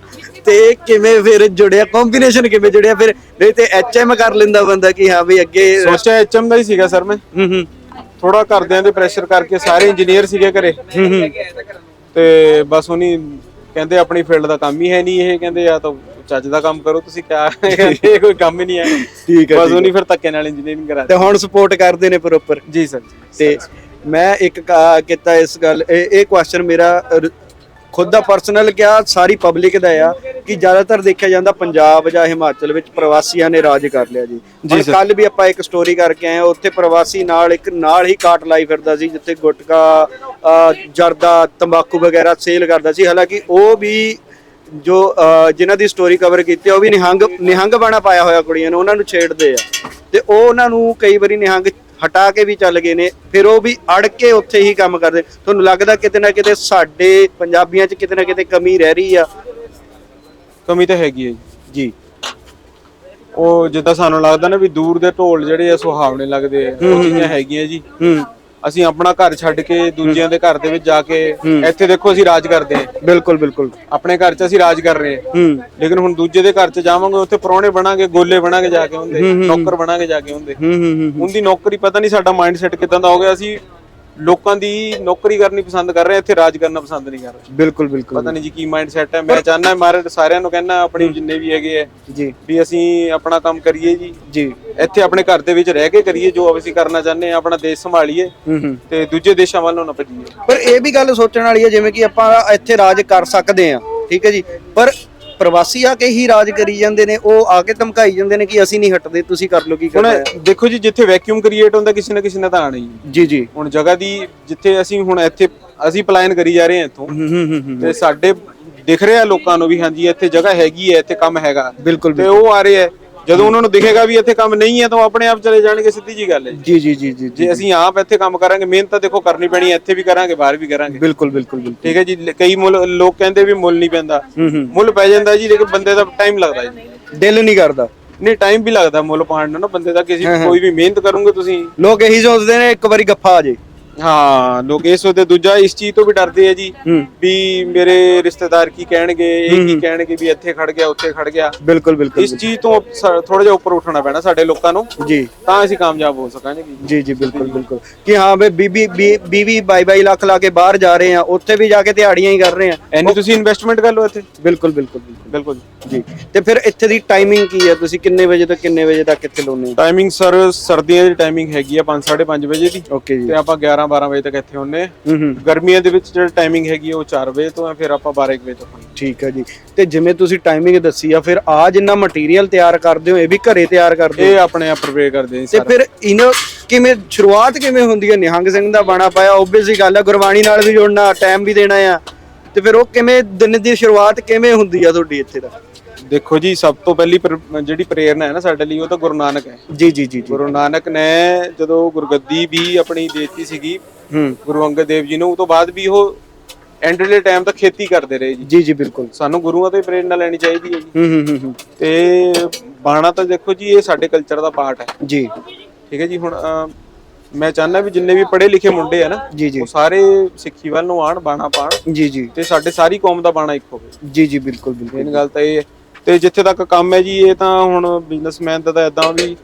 ਤੇ ਕਿਵੇਂ ਫਿਰ ਜੁੜਿਆ ਕੰਬੀਨੇਸ਼ਨ ਕਿਵੇਂ ਜੁੜਿਆ ਫਿਰ? ਨਹੀਂ ਤੇ ਐਚਐਮ ਕਰ ਲੈਂਦਾ ਬੰਦਾ ਕਿ ਹਾਂ ਵੀ ਅੱਗੇ ਸੋਚਿਆ ਐਚਐਮ ਦਾ ਹੀ ਸੀਗਾ ਸਰ ਮੈਂ। ਹੂੰ ਹੂੰ। ਥੋੜਾ ਘਰਦਿਆਂ ਦੇ ਪ੍ਰੈਸ਼ਰ ਕਰਕੇ ਸਾਰੇ ਇੰਜੀਨੀਅਰ ਸੀਗੇ ਘਰੇ। ਤੇ ਬਸ ਉਹਨੀ ਕਹਿੰਦੇ ਆਪਣੀ ਫੀਲਡ ਦਾ ਕੰਮ ਹੀ ਹੈ ਨਹੀਂ ਇਹ ਕਹਿੰਦੇ ਜਾਂ ਤਾਂ ਚੱਜ ਦਾ ਕੰਮ ਕਰੋ ਤੁਸੀਂ ਕਿਆ ਇਹ ਕੋਈ ਕੰਮ ਹੀ ਨਹੀਂ ਹੈ। ਠੀਕ ਹੈ, ਬਸ ਉਹਨੀ ਫਿਰ ਧੱਕੇ ਨਾਲ ਇੰਜੀਨੀਅਰਿੰਗ ਕਰਾ ਤੇ ਹੁਣ ਸਪੋਰਟ ਕਰਦੇ ਨੇ ਪ੍ਰੋਪਰ ਜੀ ਸਰ ਤੇ ਮੈਂ ਇੱਕ ਕੀਤਾ ਇਸ ਗੱਲ ਇਹ ਕੁਐਸਚਨ ਮੇਰਾ ਖੁਦ ਦਾ ਪਰਸਨਲ ਕਿਹਾ ਸਾਰੀ ਪਬਲਿਕ ਦਾ ਆ ਕਿ ਜ਼ਿਆਦਾਤਰ ਦੇਖਿਆ ਜਾਂਦਾ ਪੰਜਾਬ ਜਾਂ ਹਿਮਾਚਲ ਵਿੱਚ ਪ੍ਰਵਾਸੀਆਂ ਨੇ ਰਾਜ ਕਰ ਲਿਆ ਜੀ। ਜੀ ਕੱਲ ਵੀ ਆਪਾਂ ਇੱਕ ਸਟੋਰੀ ਕਰਕੇ ਆਏ ਹਾਂ, ਉੱਥੇ ਪ੍ਰਵਾਸੀ ਨਾਲ ਇੱਕ ਨਾਲ ਹੀ ਕਾਟ ਲਾਈ ਫਿਰਦਾ ਸੀ ਜਿੱਥੇ ਗੁਟਕਾ ਅ, ਜਰਦਾ ਤੰਬਾਕੂ ਵਗੈਰਾ ਸੇਲ ਕਰਦਾ ਸੀ। ਹਾਲਾਂਕਿ ਉਹ ਵੀ ਜੋ ਅ, ਜਿਨ੍ਹਾਂ ਦੀ ਸਟੋਰੀ ਕਵਰ ਕੀਤੀ ਆ, ਉਹ ਵੀ ਨਿਹੰਗ ਨਿਹੰਗ ਬਾਣਾ ਪਾਇਆ ਹੋਇਆ ਕੁੜੀਆਂ ਨੂੰ ਉਹਨਾਂ ਨੂੰ ਛੇੜਦੇ ਆ। ਤੇ ਉਹ ਉਹਨਾਂ ਨੂੰ ਕਈ ਵਾਰੀ ਨਿਹੰਗ ਹਟਾ ਕੇ ਵੀ ਚੱਲ ਗਏ ਨੇ ਫਿਰ ਉਹ ਵੀ ਅੜ ਕੇ ਉੱਥੇ ਹੀ ਕੰਮ ਕਰਦੇ। ਤੁਹਾਨੂੰ ਲੱਗਦਾ ਕਿਤੇ ਨਾ ਕਿਤੇ ਸਾਡੇ ਪੰਜਾਬੀਆਂ 'ਚ ਕਿਤੇ ਨਾ ਕਿਤੇ ਕਮੀ ਰਹਿ ਰਹੀ ਆ? ਕਮੀ ਤਾਂ ਹੈਗੀ ਹੈ ਜੀ। ਜੀ। ਉਹ ਜਿੱਦਾਂ ਸਾਨੂੰ ਲੱਗਦਾ ਨਾ ਵੀ ਦੂਰ ਦੇ ਢੋਲ ਜਿਹੜੇ ਆ ਸੁਹਾਵਣੇ ਲੱਗਦੇ ਆ ਉਹ ਚੀਜ਼ਾਂ ਹੈਗੀਆਂ ਜੀ। ਹੂੰ। ਅਸੀਂ ਆਪਣਾ ਘਰ ਛੱਡ ਕੇ ਦੂਜਿਆਂ ਦੇ ਘਰ ਦੇ ਵਿੱਚ ਜਾ ਕੇ ਇੱਥੇ ਦੇਖੋ ਅਸੀਂ ਰਾਜ ਕਰਦੇ ਹਾਂ। ਬਿਲਕੁਲ ਬਿਲਕੁਲ। ਆਪਣੇ ਘਰ 'ਚ ਅਸੀਂ ਰਾਜ ਕਰ ਰਹੇ ਹਾਂ। ਲੇਕਿਨ ਹੁਣ ਦੂਜੇ ਦੇ ਘਰ 'ਚ ਜਾਵਾਂਗੇ ਉੱਥੇ ਪਰੌਣੇ ਬਣਾਂਗੇ ਗੋਲੇ ਬਣਾਂਗੇ ਜਾ ਕੇ ਹੁੰਦੇ ਨੌਕਰ ਬਣਾਂਗੇ ਜਾ ਕੇ ਹੁੰਦੇ ਉਹਦੀ ਨੌਕਰੀ ਪਤਾ ਨਹੀਂ ਸਾਡਾ ਮਾਈਂਡ ਸੈਟ ਕਿਦਾਂ ਦਾ ਹੋ ਗਿਆ ਅਸੀਂ ਲੋਕਾਂ ਦੀ ਨੌਕਰੀ ਕਰਨੀ ਪਸੰਦ ਕਰ ਰਹੇ ਇੱਥੇ ਰਾਜ ਕਰਨਾ ਪਸੰਦ ਨਹੀਂ ਕਰ ਰਹੇ। ਬਿਲਕੁਲ ਬਿਲਕੁਲ। ਪਤਾ ਨਹੀਂ ਜੀ ਕੀ ਮਾਈਂਡ ਸੈਟ ਹੈ। ਮੈਂ ਚਾਹੁੰਦਾ ਮਾਰੇ ਸਾਰਿਆਂ ਨੂੰ ਕਹਿਣਾ ਆਪਣੀ ਜਿੰਨੇ ਵੀ ਹੈਗੇ ਆ ਜੀ। ਵੀ ਅਸੀਂ ਆਪਣਾ ਕੰਮ ਕਰੀਏ ਜੀ। ਜੀ। ਇੱਥੇ ਆਪਣੇ ਘਰ ਦੇ ਵਿੱਚ ਰਹਿ ਕੇ ਕਰੀਏ ਜੋ ਅਸੀਂ ਕਰਨਾ ਚਾਹੁੰਦੇ ਆ ਆਪਣਾ ਦੇਸ਼ ਸੰਭਾਲੀਏ ਤੇ ਦੂਜੇ ਦੇਸ਼ਾਂ ਵੱਲੋਂ ਨਾ ਭੱਜੀਏ। ਪਰ ਇਹ ਵੀ ਗੱਲ ਸੋਚਣ ਵਾਲੀ ਹੈ ਜਿਵੇਂ ਕਿ ਆਪਾਂ ਇੱਥੇ ਰਾਜ ਕਰ ਸਕਦੇ ਆ ਠੀਕ ਹੈ ਜੀ। ਪਰ ਪ੍ਰਵਾਸੀ ਆ ਕੇ ਹੀ ਰਾਜ ਕਰੀ ਜਾਂਦੇ ਨੇ ਉਹ ਆ ਕੇ ਧਮਕਾਈ ਜਾਂਦੇ ਨੇ ਕਿ ਅਸੀਂ ਨਹੀਂ ਹਟਦੇ ਤੁਸੀਂ ਕਰ ਲਓ ਕੀ ਹੁਣ ਕਰਨਾ ਹੈ। ਦੇਖੋ ਜੀ ਜਿੱਥੇ ਵੈਕਿਊਮ ਕ੍ਰੀਏਟ ਹੁੰਦਾ ਕਿਸੇ ਨਾ ਕਿਸੇ ਨੇ ਤਾਂ ਆਣਾ ਹੀ ਹੈ। ਜੀ ਜੀ। ਹੁਣ ਜਗ੍ਹਾ ਦੀ ਜਿੱਥੇ ਅਸੀਂ ਹੁਣ ਇੱਥੇ ਅਸੀਂ ਪਲਾਨ ਕਰੀ ਜਾ ਰਹੇ ਹਾਂ ਇੱਥੋਂ ਹੂੰ ਹੂੰ ਹੂੰ ਹੂੰ। ਤੇ ਸਾਡੇ ਦਿਖ ਰਿਹਾ ਲੋਕਾਂ ਨੂੰ ਵੀ ਹਾਂਜੀ ਇੱਥੇ ਜਗ੍ਹਾ ਹੈਗੀ ਹੈ ਇੱਥੇ ਕੰਮ ਹੈਗਾ। ਬਿਲਕੁਲ ਤੇ ਉਹ ਆ ਰਹੇ ਹੈ। ਜਦੋਂ ਉਹਨਾਂ ਨੂੰ ਦਿਖੇਗਾ ਵੀ ਇੱਥੇ ਕੰਮ ਨਹੀਂ ਹੈ ਤਾਂ ਉਹ ਆਪਣੇ ਆਪ ਚਲੇ ਜਾਣਗੇ ਸਿੱਧੀ ਜੀ ਗੱਲ ਹੈ ਜੀ। ਜੀ ਜੀ ਜੀ ਜੀ ਅਸੀਂ ਆਪ ਇੱਥੇ ਕੰਮ ਕਰਾਂਗੇ ਮਿਹਨਤ ਤਾਂ ਦੇਖੋ ਕਰਨੀ ਪੈਣੀ ਹੈ ਇੱਥੇ ਵੀ ਕਰਾਂਗੇ ਬਾਹਰ ਵੀ ਕਰਾਂਗੇ। ਬਿਲਕੁਲ ਬਿਲਕੁਲ ਬਿਲਕੁਲ। ਠੀਕ ਹੈ ਜੀ ਕਈ ਮੁੱਲ ਲੋਕ ਕਹਿੰਦੇ ਵੀ ਮੁੱਲ ਨਹੀਂ ਪੈਂਦਾ। ਮੁੱਲ ਪੈ ਜਾਂਦਾ ਜੀ ਲੇਕਿਨ ਬੰਦੇ ਦਾ ਟਾਈਮ ਲੱਗਦਾ ਜੀ। ਦਿਲ ਨਹੀਂ ਕਰਦਾ। ਨਹੀਂ ਟਾਈਮ ਵੀ ਲੱਗਦਾ ਮੁੱਲ ਪਾਉਣ ਨੂੰ ਨਾ ਬੰਦੇ ਦਾ ਕਿਸੇ ਕੋਈ ਵੀ ਮਿਹਨਤ ਕਰੋਗੇ ਤੁਸੀਂ। ਲੋਕ ਇਹੀ ਸੋਚਦੇ ਨੇ ਇੱਕ ਵਾਰੀ ਗੱਫਾ ਆ ਜੇ। ਹਾਂ ਲੋਕ ਇਸ ਉਹਦੇ ਦੂਜਾ ਇਸ ਚੀਜ਼ ਤੋਂ ਵੀ ਡਰਦੇ ਆ ਜੀ ਹੂੰ। ਵੀ ਮੇਰੇ ਰਿਸ਼ਤੇਦਾਰ ਕੀ ਕਹਿਣਗੇ ਇਹ ਕੀ ਕਹਿਣਗੇ ਵੀ ਇੱਥੇ ਖੜ ਗਿਆ ਉੱਥੇ ਖੜ ਗਿਆ। ਬਿਲਕੁਲ ਬਿਲਕੁਲ ਇਸ ਚੀਜ਼ ਤੋਂ ਥੋੜਾ ਜਿਹਾ ਉੱਪਰ ਉੱਠਣਾ ਪੈਣਾ ਸਾਡੇ ਲੋਕਾਂ ਨੂੰ। ਜੀ। ਤਾਂ ਅਸੀਂ ਕਾਮਯਾਬ ਹੋ ਸਕਾਂਗੇ ਜੀ। ਜੀ ਜੀ ਬਿਲਕੁਲ ਬਿਲਕੁਲ। ਕਿ ਹਾਂ ਬਈ ਬੀਬੀ ਬੀ- ਵੀਹ ਬਾਈ ਬਾਈ ਲੱਖ ਲਾ ਕੇ ਬਾਹਰ ਜਾ ਰਹੇ ਆ ਉੱਥੇ ਵੀ ਜਾ ਕੇ ਦਿਹਾੜੀਆਂ ਹੀ ਕਰ ਰਹੇ ਆ। ਐਨੀ ਤੁਸੀਂ ਇਨਵੈਸਟਮੈਂਟ ਕਰ ਲਓ ਇੱਥੇ। ਬਿਲਕੁਲ ਬਿਲਕੁਲ ਬਿਲਕੁਲ। ਬਿਲਕੁਲ ਜੀ। ਤੇ ਫਿਰ ਇੱਥੇ ਦੀ ਟਾਈਮਿੰਗ ਕੀ ਹੈ ਤੁਸੀਂ ਕਿੰਨੇ ਵਜੇ ਤੋਂ ਕਿੰਨੇ ਵਜੇ ਤੱਕ ਇੱਥੇ ਲਾਉਂਦੇ ਹੋ? ਟਾਈਮਿੰਗ ਸਰ ਸਰਦੀਆਂ ਦੀ ਟਾਈਮਿੰਗ ਹੈਗੀ ਆ 5 5:30 ਵਜੇ ਦੀ। ਓਕੇ ਜੀ। ਤੇ ਆਪਾਂ 11 12 ਵਜੇ ਤੱਕ ਇੱਥੇ ਹੁੰਨੇ ਹੂੰ। ਹੂੰ ਗਰਮੀਆਂ ਦੇ ਵਿੱਚ ਜਿਹੜੀ ਟਾਈਮਿੰਗ ਹੈਗੀ ਉਹ 4 ਵਜੇ ਤੋਂ ਆ ਫਿਰ ਆਪਾਂ 12 ਇੱਕ ਵਜੇ ਤੱਕ ਹੁੰਨੇ ਠੀਕ ਹੈ ਜੀ। ਤੇ ਜਿਵੇਂ ਤੁਸੀਂ ਟਾਈਮਿੰਗ ਦੱਸੀ ਆ ਫਿਰ ਆ ਜਿੰਨਾ ਮਟੀਰੀਅਲ ਤਿਆਰ ਕਰਦੇ ਹੋ ਇਹ ਵੀ ਘਰੇ ਤਿਆਰ ਕਰਦੇ ਹੋ? ਇਹ ਆਪਣੇ ਆਪ ਪ੍ਰਪੇਅਰ ਕਰਦੇ ਤੇ ਫਿਰ ਇਹਨਾਂ ਕਿਵੇਂ ਸ਼ੁਰੂਆਤ ਕਿਵੇਂ ਹੁੰਦੀ ਹੈ? ਨਿਹੰਗ ਸਿੰਘ ਦਾ ਬਾਣਾ ਪਾਇਆ ਓਬਵੀਅਸਲੀ ਗੱਲ ਹੈ ਗੁਰਬਾਣੀ ਨਾਲ ਵੀ ਜੁੜਨਾ ਟਾਈਮ ਵੀ ਦੇਣਾ ਆ। ਤੇ ਫਿਰ ਉਹ ਕਿਵੇਂ ਦਿਨ ਦੀ ਸ਼ੁਰੂਆਤ ਕਿਵੇਂ ਹੁੰਦੀ ਆ ਤੁਹਾਡੀ ਇੱਥੇ ਦਾ? ਦੇਖੋ ਜੀ ਸਭ ਤੋਂ ਪਹਿਲੀ ਪ੍ਰ- ਜਿਹੜੀ ਪ੍ਰੇਰਨਾ ਹੈ ਨਾ ਸਾਡੇ ਲਈ ਉਹ ਤਾਂ ਗੁਰੂ ਨਾਨਕ ਹੈ। ਜੀ ਜੀ ਜੀ ਜੀ। ਗੁਰੂ ਨਾਨਕ ਨੇ ਜਦੋਂ ਗੁਰਗੱਦੀ ਵੀ ਆਪਣੀ ਦੇਤੀ ਸੀਗੀ ਹੂੰ। ਗੁਰੂ ਅੰਗਦ ਦੇਵ ਜੀ ਨੂੰ ਉਹ ਤੋਂ ਬਾਅਦ ਵੀ ਉਹ ਐਂਡਲੇ ਟਾਈਮ ਤੱਕ ਖੇਤੀ ਕਰਦੇ ਰਹੇ ਜੀ। ਜੀ ਜੀ ਬਿਲਕੁਲ। ਸਾਨੂੰ ਗੁਰੂਆਂ ਤੋਂ ਹੀ ਪ੍ਰੇਰਨਾ ਲੈਣੀ ਚਾਹੀਦੀ ਹੈ ਜੀ। ਹੂੰ ਹੂੰ ਹੂੰ ਹੂੰ। ਤੇ ਬਾਣਾ ਤਾਂ ਦੇਖੋ ਜੀ ਇਹ ਸਾਡੇ ਕਲਚਰ ਦਾ ਪਾਰਟ ਹੈ। ਜੀ। ਠੀਕ ਹੈ ਜੀ ਹੁਣ ਮੈਂ ਚਾਹੁੰਦਾ ਵੀ ਜਿੰਨੇ ਵੀ ਪੜ੍ਹੇ ਲਿਖੇ ਮੁੰਡੇ ਆ ਨਾ ਜੀ ਜੀ। ਉਹ ਸਾਰੇ ਸਿੱਖੀ ਵੱਲ ਨੂੰ ਆਣ ਬਾਣਾ ਪਾਣ ਜੀ ਜੀ। ਤੇ ਸਾਡੇ ਸਾਰੀ ਕੌਮ ਦਾ ਬਾਣਾ ਇੱਕ ਹੋਵੇ। ਜੀ ਜੀ ਬਿਲਕੁਲ ਬਿਲਕੁਲ। ਮੇਨ ਗੱਲ ਤਾਂ ਇਹ ਹੈ। ਤੇ ਜਿੱਥੇ ਤੱਕ ਕੰਮ ਹੈ ਜੀ ਇਹ ਤਾਂ ਹੁਣ ਬਿਜ਼ਨਸਮੈਨ ਦਾ ਤਾਂ ਇਦਾਂ ਵੀ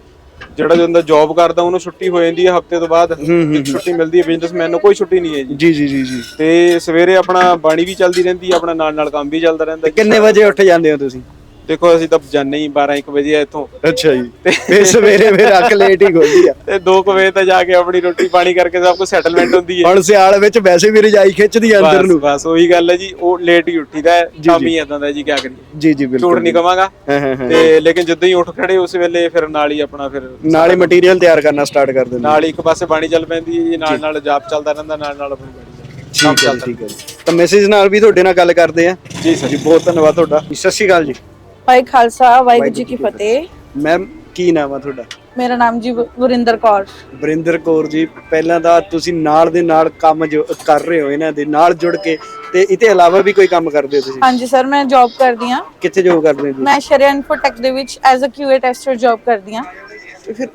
ਜਿਹੜਾ ਬੰਦਾ ਜੌਬ ਕਰਦਾ ਉਹਨੂੰ ਛੁੱਟੀ ਹੋ ਜਾਂਦੀ ਹੈ ਹਫ਼ਤੇ ਤੋਂ ਬਾਅਦ ਇੱਕ ਛੁੱਟੀ ਮਿਲਦੀ ਹੈ ਬਿਜ਼ਨਸਮੈਨ ਨੂੰ ਕੋਈ ਛੁੱਟੀ ਨਹੀਂ ਹੈ ਜੀ। ਜੀ ਜੀ ਜੀ ਜੀ। ਤੇ ਸਵੇਰੇ ਆਪਣਾ ਬਾਣੀ ਵੀ ਚੱਲਦੀ ਰਹਿੰਦੀ ਹੈ ਆਪਣਾ ਨਾਲ ਨਾਲ ਕੰਮ ਵੀ ਚੱਲਦਾ ਰਹਿੰਦਾ। ਕਿੰਨੇ ਵਜੇ ਉੱਠ ਜਾਂਦੇ ਹੋ ਤੁਸੀਂ? ਦੇਖੋ ਅਸੀਂ ਤਾਂ ਜਾਂਦੇ ਹੀ 12 1 ਵਜੇ ਇੱਥੋਂ। ਅੱਛਾ ਜੀ। ਫੇ ਸਵੇਰੇ ਫੇਰ ਅੱਖ ਲੇਟ ਹੀ ਖੋਲਦੀ ਆ। ਤੇ 2 ਵਜੇ ਤਾਂ ਜਾ ਕੇ ਆਪਣੀ ਰੋਟੀ ਪਾਣੀ ਕਰਕੇ ਸਭ ਕੁਝ ਸੈਟਲਮੈਂਟ ਹੁੰਦੀ ਹੈ। ਹੁਣ ਸਿਆਲ ਵਿੱਚ ਵੈਸੇ ਵੀ ਰਜਾਈ ਖਿੱਚਦੀ ਆ ਅੰਦਰ ਨੂੰ। ਬਸ ਉਹੀ ਗੱਲ ਹੈ ਜੀ ਉਹ ਲੇਟ ਹੀ ਉੱਠੀਦਾ ਹੈ। ਕੰਮ ਹੀ ਇਦਾਂ ਦਾ ਜੀ ਕੀ ਕਰੀਏ। ਜੀ ਜੀ ਬਿਲਕੁਲ ਝੂਠ ਨਹੀਂ ਕਵਾਂਗਾ। ਹਾਂ ਹਾਂ ਹਾਂ। ਤੇ ਲੇਕਿਨ ਜਦੋਂ ਹੀ ਉੱਠ ਖੜੇ ਉਸ ਵੇਲੇ ਫਿਰ ਨਾਲ ਹੀ ਆਪਣਾ ਫਿਰ ਨਾਲੇ ਮਟੀਰੀਅਲ ਤਿਆਰ ਕਰਨਾ ਸਟਾਰਟ ਕਰ ਦਿੰਦੇ ਨਾਲ ਹੀ ਇੱਕ ਪਾਸੇ ਬਾਣੀ ਚੱਲ ਪੈਂਦੀ ਹੈ ਜੀ ਨਾਲ ਨਾਲ ਜਾਪ ਚੱਲਦਾ ਰਹਿੰਦਾ ਨਾਲ ਨਾਲ ਆਪਣੀ ਬਾਣੀ ਠੀਕ ਹੈ ਠੀਕ ਹੈ ਤਾਂ ਮੈਸੇਜ ਨਾਲ ਵੀ ਤੁਹਾਡੇ ਨਾਲ ਗੱਲ ਕਰਦੇ ਆ? ਜੀ ਸਰ। ਜੀ ਬਹੁਤ ਧੰਨਵਾਦ ਤੁਹਾਡਾ। ਸਤਿ ਸ਼੍ਰੀ ਅਕਾਲ ਜੀ। ਭਾਈ ਖਾਲਸਾ ਵਾਹਿਗੁਰੂ ਜੀ ਕੀ ਫਤਿਹ। ਮੈਮ ਕੀ ਨਾਮ ਆ ਤੁਹਾਡਾ? ਮੇਰਾ ਨਾਮ ਜੀ ਵਰਿੰਦਰ ਕੌਰ। ਵਰਿੰਦਰ ਕੌਰ ਜੀ ਪਹਿਲਾਂ ਤਾਂ ਤੁਸੀਂ ਨਾਲ ਦੇ ਨਾਲ ਕੰਮ ਜੋ ਕਰ ਰਹੇ ਹੋ ਇਹਨਾਂ ਦੇ ਨਾਲ ਜੁੜ ਕੇ ਤੇ ਇਹਦੇ ਇਲਾਵਾ ਵੀ ਕੋਈ ਕੰਮ ਕਰਦੇ ਹੋ ਤੁਸੀਂ? ਹਾਂਜੀ ਸਰ ਮੈਂ ਜੌਬ ਕਰਦੀ ਆ ਕਿੱਥੇ ਜੋਬ ਕਰਦੇ ਹੋ ਜੀ? ਮੈਂ ਸ਼ਰਿਆ ਇਨਫੋਟੈਕ ਦੇ ਵਿੱਚ as uh QA tester job ਕਰਦੀ ਆ ਤੇ ਫਿਰ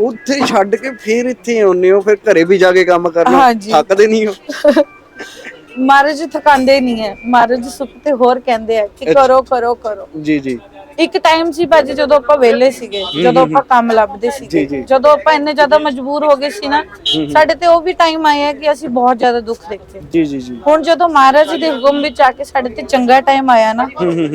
ਉੱਥੇ ਛੱਡ ਕੇ ਫਿਰ ਇੱਥੇ ਆਉਂਦੇ ਹੋ ਫਿਰ ਘਰੇ ਵੀ ਜਾ ਕੇ ਕੰਮ ਕਰਨਾ। ਥੱਕਦੇ ਨਹੀਂ ਹੋ? [laughs] ਮਹਾਰਾਜ ਥਕਾਉਂਦੇ ਨਹੀਂ ਹੈ। ਮਹਾਰਾਜ ਸੁੱਖ ਤੇ ਹੋਰ ਕਹਿੰਦੇ ਆ ਕਿ ਕਰੋ ਕਰੋ ਕਰੋ। ਜੀ ਜੀ। ਇੱਕ ਟਾਈਮ ਸੀ ਭਾਜੀ ਜਦੋਂ ਆਪਾਂ ਵਿਹਲੇ ਸੀਗੇ ਜਦੋਂ ਆਪਾਂ ਕੰਮ ਲੱਭਦੇ ਸੀਗੇ। ਜੀ। ਜਦੋਂ ਆਪਾਂ ਇੰਨੇ ਜ਼ਿਆਦਾ ਮਜਬੂਰ ਹੋ ਗਏ ਸੀ ਨਾ ਸਾਡੇ ਤੇ ਉਹ ਵੀ ਟਾਈਮ ਆਇਆ ਕਿ ਅਸੀਂ ਬਹੁਤ ਜ਼ਿਆਦਾ ਦੁੱਖ ਦੇਖੇ। ਜੀ ਜੀ ਜੀ। ਹੁਣ ਜਦੋਂ ਮਹਾਰਾਜ ਦੇ ਹੁਕਮ ਵਿੱਚ ਆ ਕੇ ਸਾਡੇ ਤੇ ਚੰਗਾ ਟਾਈਮ ਆਇਆ ਨਾ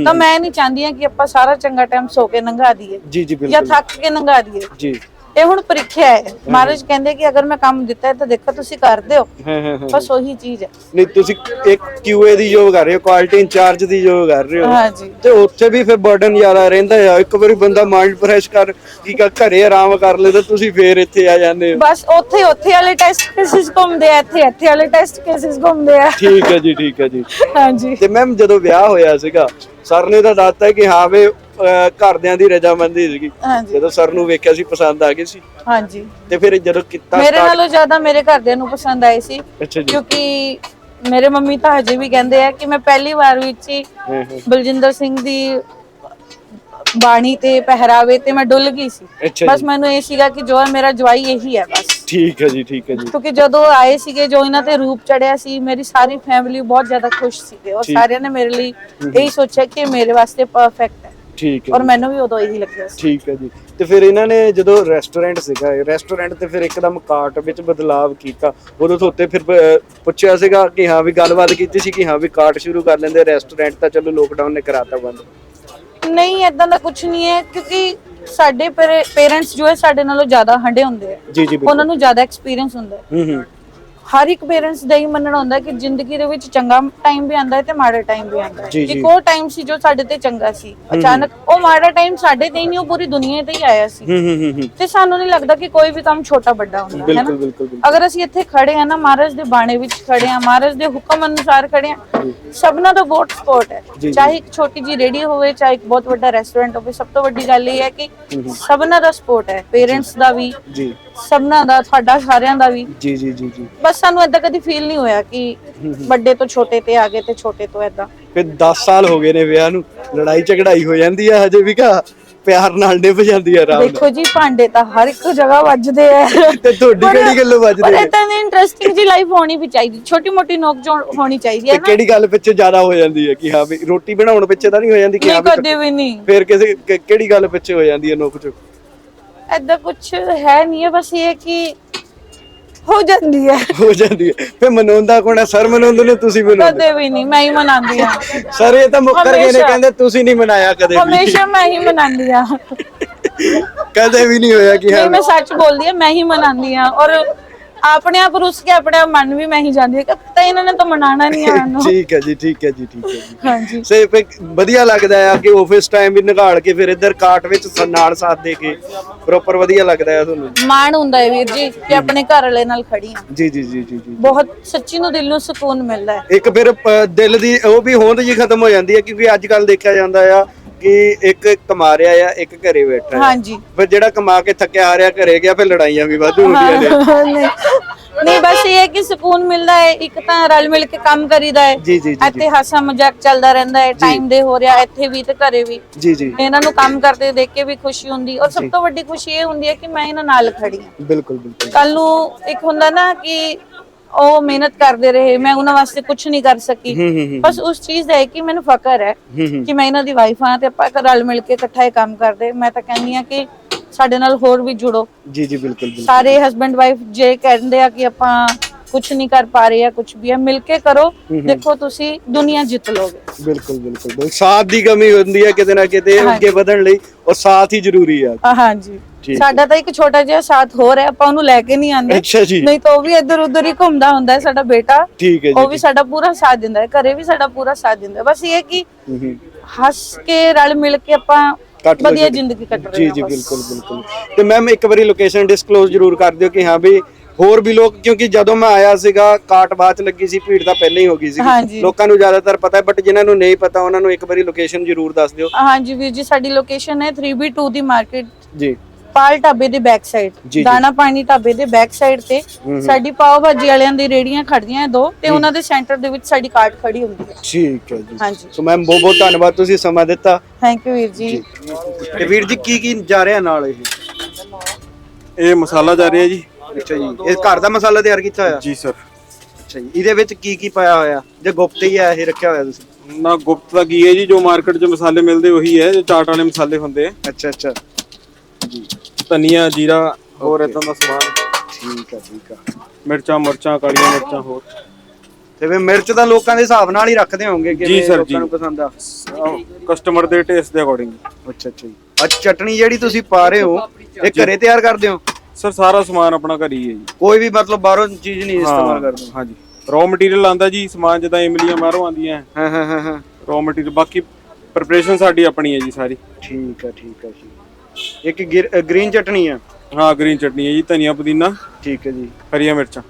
ਤਾਂ ਮੈਂ ਨਹੀਂ ਚਾਹੁੰਦੀ ਕਿ ਆਪਾਂ ਸਾਰਾ ਚੰਗਾ ਟਾਈਮ ਸੋ ਕੇ ਲੰਘਾ ਦਈਏ ਜੀ ਜੀ ਜਾਂ ਬਿਲਕੁਲ। ਥੱਕ ਕੇ ਲੰਘਾ ਦਈਏ। ਜੀ। ਇਹ ਹੁਣ ਪ੍ਰੀਖਿਆ ਹੈ। ਮਹਾਰਾਜ ਕਹਿੰਦੇ ਕਿ ਅਗਰ ਮੈਂ ਕੰਮ ਦਿੱਤਾ ਹੈ ਤਾਂ ਦੇਖੋ ਤੁਸੀਂ ਕਰਦੇ ਹੋ ਹਾਂ ਹਾਂ ਹਾਂ। ਬਸ ਉਹੀ ਚੀਜ਼ ਹੈ। ਨਹੀਂ ਤੁਸੀਂ ਇੱਕ QA ਦੀ ਜੋਬ ਕਰ ਰਹੇ ਹੋ ਕੁਆਲਿਟੀ ਇੰਚਾਰਜ ਦੀ ਜੋਬ ਕਰ ਰਹੇ ਹੋ। ਹਾਂਜੀ। ਤੇ ਉੱਥੇ ਵੀ ਫਿਰ ਬਰਡਨ ਜ਼ਿਆਦਾ ਰਹਿੰਦਾ ਆ। ਇੱਕ ਵਾਰੀ ਬੰਦਾ ਮਾਈਂਡ ਫਰੈਸ਼ ਕਰ ਕੀ ਕਰ ਘਰੇ ਆਰਾਮ ਕਰ ਲੈਂਦਾ ਤੁਸੀਂ ਫੇਰ ਇੱਥੇ ਆ ਜਾਂਦੇ ਹੋ। ਬਸ ਉੱਥੇ ਉੱਥੇ ਵਾਲੇ ਟੈਸਟ ਕੇਸਿਸ ਘੁੰਮਦੇ ਆ ਇੱਥੇ ਇੱਥੇ ਵਾਲੇ ਟੈਸਟ ਕੇਸਿਸ ਘੁੰਮਦੇ ਆ। ਠੀਕ ਹੈ ਜੀ ਠੀਕ ਹੈ ਜੀ। ਹਾਂਜੀ। ਤੇ ਮੈਮ ਜਦੋਂ ਵਿਆਹ ਹੋਇਆ ਸੀਗਾ ਸਰ ਨੇ ਤਾਂ ਦੱਸਤਾ ਕਿ ਹਾਂ ਵੇ ਅਹ, ਘਰਦਿਆਂ ਦੀ ਰਜਾਮੰਦੀ ਸੀਗੀ। ਹਾਂਜੀ। ਜਦੋਂ ਸਰ ਨੂੰ ਵੇਖਿਆ ਸੀ ਪਸੰਦ ਆ ਗਈ ਸੀ। ਹਾਂਜੀ। ਤੇ ਫਿਰ ਜਦੋਂ ਕੀਤਾ ਮੇਰੇ start- ਨਾਲੋਂ ਜ਼ਿਆਦਾ ਮੇਰੇ ਘਰਦਿਆਂ ਨੂੰ ਪਸੰਦ ਆਏ ਸੀ ਅੱਛਾ ਜੀ। ਕਿਉਂਕਿ ਮੇਰੇ ਮੰਮੀ ਤਾਂ ਹਜੇ ਵੀ ਕਹਿੰਦੇ ਆ ਕਿ ਮੈਂ ਪਹਿਲੀ ਵਾਰ ਵਿੱਚ ਹੀ ਹਾਂ ਹਾਂ। ਬਲਜਿੰਦਰ ਸਿੰਘ ਦੀ ਬਾਣੀ ਤੇ ਪਹਿਰਾਵੇ ਤੇ ਮੈਂ ਡੁੱਲ ਗਈ ਸੀ। ਅੱਛਾ ਬਸ ਜੀ। ਮੈਨੂੰ ਇਹ ਸੀਗਾ ਕਿ ਜੋ ਹੈ ਮੇਰਾ ਜਵਾਈ ਇਹੀ ਹੈ ਬਸ। ਠੀਕ ਹੈ ਜੀ ਠੀਕ ਹੈ ਜੀ। ਕਿਉਂਕਿ ਜਦੋਂ ਆਏ ਸੀਗੇ ਜੋ ਇਹਨਾਂ ਤੇ ਰੂਪ ਚੜਿਆ ਸੀ ਮੇਰੀ ਸਾਰੀ ਫੈਮਿਲੀ ਬਹੁਤ ਜ਼ਿਆਦਾ ਖੁਸ਼ ਸੀਗੇ। ਔਰ ਠੀਕ। ਸਾਰਿਆਂ ਨੇ ਮੇਰੇ ਲਈ ਇਹੀ ਸੋਚਿਆ ਕਿ ਇਹ ਮੇਰੇ ਵਾਸਤੇ ਪਰਫੈਕਟ ਹੈ। ਠੀਕ ਹੈ ਔਰ ਮੈਨੂੰ ਵੀ ਉਦੋਂ ਇਹੀ ਲੱਗਿਆ ਸੀ। ਠੀਕ ਹੈ ਜੀ। ਤੇ ਫਿਰ ਇਹਨਾਂ ਨੇ ਜਦੋਂ ਰੈਸਟੋਰੈਂਟ ਸੀਗਾ ਰੈਸਟੋਰੈਂਟ ਤੇ ਫਿਰ ਇੱਕਦਮ ਕਾਰਟ ਵਿੱਚ ਬਦਲਾਵ ਕੀਤਾ। ਉਦੋਂ ਤੋਂ ਉੱਤੇ ਫਿਰ ਪੁੱਛਿਆ ਸੀਗਾ ਕਿ ਹਾਂ ਵੀ ਗੱਲਬਾਤ ਕੀਤੀ ਸੀ ਕਿ ਹਾਂ ਵੀ ਕਾਰਟ ਸ਼ੁਰੂ ਕਰ ਲੈਂਦੇ ਰੈਸਟੋਰੈਂਟ ਤਾਂ ਚਲੋ ਲੋਕਡਾਊਨ ਨੇ ਕਰਾਤਾ ਬੰਦ। ਨਹੀਂ ਇਦਾਂ ਦਾ ਕੁਝ ਨਹੀਂ ਹੈ ਕਿਉਂਕਿ ਸਾਡੇ ਪੇਰੈਂਟਸ ਜੋ ਹੈ ਸਾਡੇ ਨਾਲੋਂ ਜ਼ਿਆਦਾ ਹੰਡੇ ਹੁੰਦੇ ਆ। ਜੀ ਜੀ ਉਹਨਾਂ ਨੂੰ ਜ਼ਿਆਦਾ ਐਕਸਪੀਰੀਅੰਸ ਹੁੰਦਾ ਹੈ। ਹੂੰ ਹੂੰ। ਹਰ ਇੱਕ ਪੇਰੈਂਟਸ ਦਾ ਹੀ ਮੰਨਣਾ ਹੁੰਦਾ ਕਿ ਜ਼ਿੰਦਗੀ ਦੇ ਵਿੱਚ ਚੰਗਾ ਟਾਈਮ ਵੀ ਆਉਂਦਾ ਹੈ ਤੇ ਮਾੜਾ ਟਾਈਮ ਵੀ ਆਉਂਦਾ ਹੈ। ਜੀ, ਜੀ। ਇੱਕ ਉਹ ਟਾਈਮ ਸੀ ਜੋ ਸਾਡੇ ਤੇ ਚੰਗਾ ਸੀ। ਅਚਾਨਕ ਉਹ ਮਾੜਾ ਟਾਈਮ ਸਾਡੇ ਤੇ ਹੀ ਨਹੀਂ ਉਹ ਪੂਰੀ ਦੁਨੀਆ ਤੇ ਹੀ ਆਇਆ ਸੀ। ਹੂੰ ਹੂੰ ਹੂੰ ਹੂੰ। ਤੇ ਸਾਨੂੰ ਨਹੀਂ ਲੱਗਦਾ ਕਿ ਕੋਈ ਵੀ ਕੰਮ ਛੋਟਾ ਵੱਡਾ ਹੁੰਦਾ ਹੈ ਨਾ? ਬਿਲਕੁਲ ਬਿਲਕੁਲ। ਅਗਰ ਅਸੀਂ ਇੱਥੇ ਖੜੇ ਆ ਨਾ ਮਹਾਰਾਜ ਦੇ ਬਾਣੇ ਵਿੱਚ ਖੜੇ ਆ ਮਹਾਰਾਜ ਦੇ ਹੁਕਮ ਅਨੁਸਾਰ ਖੜੇ ਆ ਸਭਨਾ ਦਾ ਵੋਟ ਸਪੋਰਟ ਹੈ। ਜੀ। ਚਾਹੇ ਇੱਕ ਛੋਟੀ ਜੀ ਰੇਡੀ ਹੋਵੇ ਚਾਹੇ ਇੱਕ ਬਹੁਤ ਵੱਡਾ ਰੈਸਟੋਰੈਂਟ ਹੋਵੇ ਸਭ ਤੋਂ ਵੱਡੀ ਗੱਲ ਇਹ ਹੈ ਕਿ ਸਭਨਾ ਦਾ ਸਪੋਰਟ ਹੈ ਪੇਰੈਂਟਸ ਦਾ ਵੀ ਜੀ। ਸਭਨਾ ਦਾ ਤੁਹਾਡਾ ਸਾਰਿਆਂ ਦਾ ਵੀ। ਜੀ ਜੀ ਜੀ ਜੀ। ਬਸ ਸਾਨੂੰ ਏਦਾਂ ਕਦੀ ਫੀਲ ਨਹੀਂ ਹੋਇਆ ਕਿ ਵੱਡੇ ਤੋਂ ਛੋਟੇ ਤੇ ਆ ਗਏ ਤੇ ਛੋਟੇ ਤੋਂ ਏਦਾਂ। ਫਿਰ 10 ਸਾਲ ਹੋ ਗਏ ਨੇ ਵਿਆਹ ਨੂੰ ਲੜਾਈ ਝਗੜਾਈ ਹੋ ਜਾਂਦੀ ਆ ਹਜੇ ਵੀ ਕਾ ਪਿਆਰ ਨਾਲ ਨਿਭ ਜਾਂਦੀ ਆ ਆਰਾਮ ਨਾਲ। ਦੇਖੋ ਜੀ ਭਾਂਡੇ ਤਾਂ ਹਰ ਇੱਕ ਜਗ੍ਹਾ ਵੱਜਦੇ ਆ। ਤੇ ਤੁਹਾਡੀ ਕਿਹੜੀ ਗੱਲੋਂ ਵੱਜਦੇ ਨੇ? ਦੀ ਇੰਟਰਸਟਿੰਗ ਜੀ ਲਾਈਫ ਹੋਣੀ ਵੀ ਚਾਹੀਦੀ ਛੋਟੀ ਮੋਟੀ ਨੋਕ ਝੋੜ ਹੋਣੀ ਚਾਹੀਦੀ ਹੈ ਤੇ ਨਾ। ਕਿਹੜੀ ਗੱਲ ਪਿੱਛੇ ਜ਼ਿਆਦਾ ਹੋ ਜਾਂਦੀ ਹੈ ਕਿ ਹਾਂ ਵੀ ਰੋਟੀ ਬਣਾਉਣ ਪਿੱਛੇ ਤਾਂ ਨਹੀਂ ਹੋ ਜਾਂਦੀ ਕਿ ਹਾਂ ਨਹੀਂ ਵੀ ਕਦੇ ਵੀ ਨਹੀਂ। ਫਿਰ ਕਿਸੇ ਕਿ- ਕਿਹੜੀ ਗੱਲ ਪਿੱਛੇ ਹੋ ਜਾਂਦੀ ਹੈ ਨੋਕ ਚੁੱਕ ਐਦਾਂ ਕੁਝ ਹੈ ਨਹੀਂ ਹੈ ਬਸ ਇਹ ਹੈ ਕਿ ਹੋ ਜਾਂਦੀ ਹੈ। ਹੋ ਜਾਂਦੀ ਹੈ। ਫਿਰ ਮਨਾਉਂਦਾ ਕੋਣ ਹੈ? ਸਰ ਮਨਾਉਂਦੇ ਨੇ ਤੁਸੀਂ ਮਨਾਉਂਦੇ ਕਦੇ ਵੀ ਨਹੀਂ ਮੈਂ ਹੀ ਮਨਾਉਂਦੀ ਆ ਸਰ ਇਹ ਤਾਂ ਮੁੱਕਰ ਗਏ ਨੇ ਹਮੇਸ਼ਾ। ਕਹਿੰਦੇ ਤੁਸੀਂ ਨਹੀਂ ਮਨਾਇਆ ਕਦੇ ਵੀ। ਹਮੇਸ਼ਾ ਮੈਂ ਹੀ ਮਨਾਉਂਦੀ ਆ ਕਦੇ ਵੀ ਨਹੀਂ ਹੋਇਆ ਕਿ ਹਾਂ। ਨਹੀਂ ਮੈਂ ਸੱਚ ਬੋਲਦੀ ਆ ਮੈਂ ਹੀ ਮਨਾਉਂਦੀ ਆ ਔਰ ਆਪਣੇ ਆਪ ਰੁੱਸ ਕੇ ਆਪਣੇ ਆਪ ਮਨ ਵੀ ਮੈਂ ਹੀ ਜਾਂਦੀ ਹੈ ਕਿ ਤਾਂ ਇਹਨਾਂ ਨੇ ਤਾਂ ਮਨਾਣਾ ਨਹੀਂ ਆ ਮੈਨੂੰ [laughs] ਠੀਕ ਹੈ ਜੀ ਠੀਕ ਹੈ ਜੀ ਠੀਕ ਹੈ ਜੀ। ਹਾਂਜੀ। ਸੇ ਫਿਰ ਵਧੀਆ ਲੱਗਦਾ ਆ ਕਿ ਆਫਿਸ ਟਾਈਮ ਵੀ ਨਿਕਾਲ ਕੇ ਫਿਰ ਇੱਧਰ ਕਾਟ ਵਿੱਚ ਸ- ਨਾਲ ਸਾਥ ਦੇ ਕੇ ਪ੍ਰੋਪਰ ਵਧੀਆ ਲੱਗਦਾ ਆ ਤੁਹਾਨੂੰ। ਮਾਣ ਹੁੰਦਾ ਹੈ ਵੀਰ ਜੀ ਕਿ ਆਪਣੇ ਘਰ ਵਾਲੇ ਨਾਲ ਖੜੀ ਆ ਜੀ ਜੀ ਜੀ ਜੀ ਜੀ। ਬਹੁਤ ਸੱਚੀ ਨੂੰ ਦਿਲ ਨੂੰ ਸਕੂਨ ਮਿਲਦਾ ਹੈ। ਇੱਕ ਫਿਰ ਦਿਲ ਦੀ ਉਹ ਵੀ ਹੋਂਦ ਜੀ ਖਤਮ ਹੋ ਜਾਂਦੀ ਹੈ ਕਿਉਂਕਿ ਅੱਜ ਕੱਲ ਦੇਖਿਆ ਜਾਂਦਾ ਆ ਕਿ ਇੱਕ ਕਮਾ ਰਿਹਾ ਆ ਇੱਕ ਘਰੇ ਬੈਠਾ ਆ। ਹਾਂਜੀ। ਫਿਰ ਜਿਹੜਾ ਕਮਾ ਕੇ ਥੱਕਿਆ ਆ ਰਿਹਾ ਘਰੇ ਗਿਆ ਫਿਰ ਲੜਾਈਆਂ ਵੀ ਵਾਧੂ ਹੁੰਦੀਆਂ ਨੇ। ਨਹੀਂ। ਨਹੀਂ ਬਸ ਇਹ ਹੈ ਕਿ ਸਕੂਨ ਮਿਲਦਾ ਹੈ ਇੱਕ ਤਾਂ ਰਲ ਮਿਲ ਕੇ ਕੰਮ ਕਰੀਦਾ ਹੈ। ਜੀ ਜੀ ਜੀ ਇੱਥੇ ਹਾਸਾ ਮਜ਼ਾਕ ਚੱਲਦਾ ਰਹਿੰਦਾ ਹੈ ਟਾਈਮ ਦੇ ਹੋ ਰਿਹਾ ਇੱਥੇ ਵੀ ਤੇ ਘਰੇ ਵੀ। ਜੀ ਜੀ। ਇਹਨਾਂ ਨੂੰ ਕੰਮ ਕਰਦੇ ਦੇਖ ਕੇ ਵੀ ਖੁਸ਼ੀ ਹੁੰਦੀ ਔਰ ਸਭ ਤੋਂ ਵੱਡੀ ਖੁਸ਼ੀ ਇਹ ਹੁੰਦੀ ਹੈ ਕਿ ਮੈਂ ਇਹਨਾਂ ਨਾਲ ਖੜੀ ਹਾਂ। ਬਿਲਕੁਲ ਬਿਲਕੁਲ। ਕੱਲ ਨੂੰ ਇੱਕ ਹੁੰਦਾ ਨਾ ਕਿ ਉਹ ਮਿਹਨਤ ਕਰਦੇ ਰਹੇ ਮੈਂ ਉਹਨਾਂ ਵਾਸਤੇ ਕੁਝ ਨਹੀਂ ਕਰ ਸਕੀ। ਬਸ ਉਸ ਚੀਜ਼ ਦਾ ਹੈ ਕਿ ਮੈਨੂੰ ਫਕਰ ਹੈ ਕਿ ਮੈਂ ਇਹਨਾਂ ਦੀ ਵਾਈਫ ਹਾਂ ਤੇ ਆਪਾਂ ਰਲ ਮਿਲ ਕੇ ਇਕੱਠਾ ਹੀ ਕੰਮ ਕਰਦੇ। ਮੈਂ ਤਾਂ ਕਹਿੰਦੀ ਆ ਕਿ ਸਾਡੇ ਨਾਲ ਹੋਰ ਵੀ ਜੁੜੋ। ਜੀ ਜੀ ਬਿਲਕੁਲ ਸਾਰੇ ਹਸਬੰਡ ਵਾਈਫ ਜੇ ਕਹਿੰਦੇ ਆ ਕਿ ਆਪਾਂ ਕੁਝ ਨਹੀਂ ਕਰ ਪਾ ਰਹੇ ਆ ਕੁਝ ਵੀ ਆ ਮਿਲ ਕੇ ਕਰੋ। ਦੇਖੋ ਤੁਸੀਂ ਦੁਨੀਆ ਜਿੱਤ ਲੋਗੇ ਬਿਲਕੁਲ ਬਿਲਕੁਲ। ਸਾਥ ਦੀ ਕਮੀ ਹੁੰਦੀ ਹੈ ਕਿਤੇ ਨਾ ਕਿਤੇ ਅੱਗੇ ਵਧਣ ਲਈ ਔਰ ਸਾਥ ਹੀ ਜ਼ਰੂਰੀ ਆ। ਆ, ਹਾਂਜੀ। ਸਾਡਾ ਤਾਂ ਇੱਕ ਛੋਟਾ ਜਿਹਾ ਸਾਥ ਹੋਰ ਹੈ ਆਪਾਂ ਉਹਨੂੰ ਲੈ ਕੇ ਨਹੀਂ ਆਂਦੇ ਅੱਛਾ ਜੀ। ਨਹੀਂ ਤਾਂ ਉਹ ਵੀ ਇੱਧਰ ਉੱਧਰ ਹੀ ਘੁੰਮਦਾ ਹੁੰਦਾ ਹੈ ਸਾਡਾ ਬੇਟਾ। ਠੀਕ ਹੈ ਜੀ ਉਹ ਵੀ ਸਾਡਾ ਪੂਰਾ ਸਾਥ ਦਿੰਦਾ ਹੈ ਘਰੇ ਵੀ ਸਾਡਾ ਪੂਰਾ ਸਾਥ ਦਿੰਦਾ ਹੈ। ਬਸ ਇਹ ਹੈ ਕਿ ਹੱਸ ਕੇ ਰਲ ਮਿਲ ਕੇ ਆਪਾਂ ਕੱਟ ਵਧੀਆ। ਜ਼ਿੰਦਗੀ ਕੱਟ ਰਹੇ ਜੀ ਹਾਂ ਜੀ। ਬਿਲਕੁਲ ਬਿਲਕੁਲ। ਤੇ ਮੈਮ ਇੱਕ ਵਾਰੀ ਲੋਕੇਸ਼ਨ ਡਿਸਕਲੋਜ਼ ਜ਼ਰੂਰ ਕਰ ਦਿਓ ਕਿ ਹਾਂ ਵੀ ਹੋਰ ਵੀ ਲੋਕ ਕਿਉਂਕਿ ਜਦੋਂ ਮੈਂ ਆਇਆ ਸੀਗਾ ਕਾਟ ਬਾਅਦ ਲੱਗੀ ਸੀ ਭੀੜ ਤਾਂ ਪਹਿਲਾਂ ਹੀ ਹੋ ਗਈ ਸੀ। ਲੋਕਾਂ ਨੂੰ ਜ਼ਿਆਦਾਤਰ ਪਤਾ ਹੈ ਬਟ ਜਿਨ੍ਹਾਂ ਨੂੰ ਨਹੀਂ ਪਤਾ ਉਹਨਾਂ ਨੂੰ ਇੱਕ ਵਾਰੀ ਲੋਕੇਸ਼ਨ ਜ਼ਰੂਰ ਦੱਸ ਦਿਓ। ਹਾਂਜੀ ਵੀਰ ਜੀ ਸਾਡੀ ਲੋਕੇਸ਼ਨ ਹੈ 3B2 ਦੀ ਮਾਰਕੀਟ ਜੀ। ਪਾਲ ਢਾਬੇ ਦੇ ਬੈਕ ਸਾਈਡ। ਦਾਣਾ ਪਾਣੀ ਢਾਬੇ ਦੇ ਬੈਕ ਸਾਈਡ ਤੇ ਸਾਡੀ ਪਾਓ ਭਾਜੀ ਵਾਲਿਆਂ ਦੀ ਰੇੜੀਆਂ ਖੜਦੀਆਂ ਹੈ ਦੋ ਤੇ ਉਹਨਾਂ ਦੇ ਸੈਂਟਰ ਦੇ ਵਿੱਚ ਸਾਡੀ ਕਾਰਟ ਖੜੀ ਹੁੰਦੀ ਹੈ। ਠੀਕ ਹੈ ਜੀ। ਹਾਂਜੀ। ਸੋ ਮੈਮ ਬਹੁਤ ਬਹੁਤ ਧੰਨਵਾਦ ਤੁਸੀਂ ਸਮਾਂ ਦਿੱਤਾ। ਥੈਂਕ ਯੂ ਵੀਰ ਜੀ। ਤੇ ਵੀਰ ਜੀ ਕੀ ਕੀ ਜਾ ਰਿਹਾ ਨਾਲ ਇਹ? ਇਹ ਮਸਾਲਾ ਜਾ ਰਿਹਾ ਜੀ। ਅੱਛਾ ਜੀ। ਇਹ ਘਰ ਦਾ ਮਸਾਲਾ ਤਿਆਰ ਕੀਤਾ ਹੋਇਆ? ਜੀ ਸਰ। ਅੱਛਾ ਜੀ। ਇਹਦੇ ਵਿੱਚ ਕੀ ਕੀ ਪਾਇਆ ਹੋਇਆ? ਜੇ ਗੁਪਤ ਹੀ ਹੈ ਇਹ ਰੱਖਿਆ ਹੋਇਆ ਤੁਸੀਂ? ਨਾ ਗੁਪਤ ਦਾ ਕੀ ਹੈ ਜੀ? ਜੋ ਮਾਰਕੀਟ 'ਚ ਮਸਾਲੇ ਮਿਲਦੇ ਉਹੀ ਹੈ ਜੋ ਚਾਟ ਵਾਲੇ ਮਸਾਲੇ ਹੁੰਦੇ ਆ। ਅੱਛਾ ਅੱਛਾ। ਧਨੀਆ ਜੀਰਾ ਹੋਰ ਇਦਾਂ ਦਾ ਸਮਾਨ। ਠੀਕ ਆ ਠੀਕ ਆ। ਮਿਰਚਾਂ ਮੁਰਚਾਂ ਕਾਲੀਆਂ ਮਿਰਚਾਂ ਹੋਰ। ਤੇ ਫਿਰ ਮਿਰਚ ਤਾਂ ਲੋਕਾਂ ਦੇ ਹਿਸਾਬ ਨਾਲ ਹੀ ਰੱਖਦੇ ਹੋਵੋਗੇ ਕਿ ਜੀ sir, ਜੀ। ਲੋਕਾਂ ਨੂੰ ਪਸੰਦ ਆ? ਕਸਟਮਰ ਦੇ ਟੇਸਟ ਦੇ ਅਕੋਰਡਿੰਗ ਅੱਛਾ ਅੱਛਾ ਜੀ। ਅੱਜ ਚਟਣੀ ਜਿਹੜੀ ਤੁਸੀਂ ਪਾ ਰਹੇ ਹੋ ਇਹ ਘਰੇ ਤਿਆਰ ਕਰਦੇ ਹੋ? ਸਰ ਸਾਰਾ ਸਮਾਨ ਆਪਣਾ ਘਰ ਹੀ ਹੈ ਜੀ। ਕੋਈ ਵੀ ਮਤਲਬ ਬਾਹਰੋਂ ਚੀਜ਼ ਨਹੀਂ ਇਸਤੇਮਾਲ ਕਰਦੇ। ਹਾਂਜੀ। ਰॉ ਮਟੀਰੀਅਲ ਆਂਦਾ ਜੀ ਸਮਾਨ ਜਿੱਦਾਂ ਇਮਲੀਆਂ ਬਾਹਰੋਂ ਆਂਦੀਆਂ ਹਾਂ ਹਾਂ ਹਾਂ ਹਾਂ। ਰॉ ਮਟੀਰੀਅਲ ਬਾਕੀ ਪ੍ਰਿਪਰੇਸ਼ਨ ਸਾਡੀ ਆਪਣੀ ਹੈ ਜੀ ਸਾਰੀ। ਠੀਕ ਆ ਠੀਕ ਆ ਜੀ। ਇੱਕ ਗ੍ਰੀਨ ਚਟਣੀ ਆ। ਹਾਂ ਗ੍ਰੀਨ ਚਟਨੀ ਹੈ ਜੀ ਧਨੀਆ ਪੁਦੀਨਾ ਠੀਕ ਹੈ ਜੀ। ਹਰੀਆਂ ਮਿਰਚਾਂ।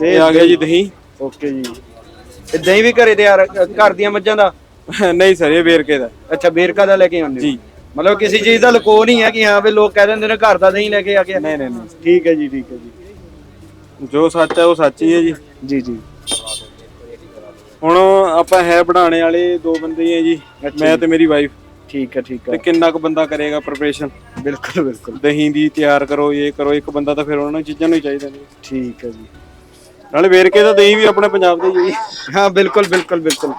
ਤੇ ਇਹ ਆ ਗਿਆ ਜੀ ਦਹੀਂ। ਓਕੇ ਜੀ। ਇਹ ਦਹੀਂ ਵੀ ਘਰੇ ਤਿਆਰ ਘਰ ਦੀਆਂ ਮੱਝਾਂ ਦਾ? [laughs] ਨਹੀਂ ਸਰ ਇਹ ਵੇਰਕੇ ਦਾ। ਅੱਛਾ ਬੇਰਕਾ ਦਾ ਲੈ ਕੇ ਆਉਂਦੇ ਹੋ? ਜੀ। ਮਤਲਬ ਕਿਸੇ ਚੀਜ਼ ਦਾ ਲਕੋ ਨਹੀਂ ਹੈ ਕਿ ਹਾਂ ਵੀ ਲੋਕ ਕਹਿ ਦਿੰਦੇ ਨੇ ਘਰ ਦਾ ਦਹੀਂ ਲੈ ਕੇ ਆ ਗਿਆ ਨਹੀਂ ਨਹੀਂ ਨਹੀਂ। ਠੀਕ ਹੈ ਜੀ ਠੀਕ ਹੈ ਜੀ। ਜੋ ਸੱਚ ਹੈ ਉਹ ਸੱਚ ਹੀ ਹੈ ਜੀ। ਜੀ ਜੀ। ਹੁਣ ਆਪਾਂ ਹੈ ਬਣਾਉਣੇ ਵਾਲੇ ਦੋ ਬੰਦੇ ਆ ਜੀ ਮੈਂ ਤੇ ਮੇਰੀ ਵਾਈਫ ਠੀਕ ਹੈ ਠੀਕ ਤੇ ਹੈ ਕਿੰਨਾ ਕੁ ਬੰਦਾ ਕਰੇਗਾ ਪ੍ਰਿਪਰੇਸ਼ਨ ਬਿਲਕੁਲ ਬਿਲਕੁਲ। ਦਹੀਂ ਦੀ ਤਿਆਰ ਕਰੋ ਇਹ ਕਰੋ ਇੱਕ ਬੰਦਾ ਤਾਂ ਫਿਰ ਉਹਨਾਂ ਚੀਜ਼ਾਂ ਨੂੰ ਹੀ ਚਾਹੀਦਾ ਨਹੀਂ ਠੀਕ ਹੈ ਜੀ। ਨਾਲੇ ਵੇਰਕੇ ਦਾ ਦਹੀਂ ਵੀ ਆਪਣੇ ਪੰਜਾਬ ਦਾ ਹੀ ਹੈ ਜੀ। ਹਾਂ ਬਿਲਕੁਲ ਬਿਲਕੁਲ ਬਿਲਕੁਲ।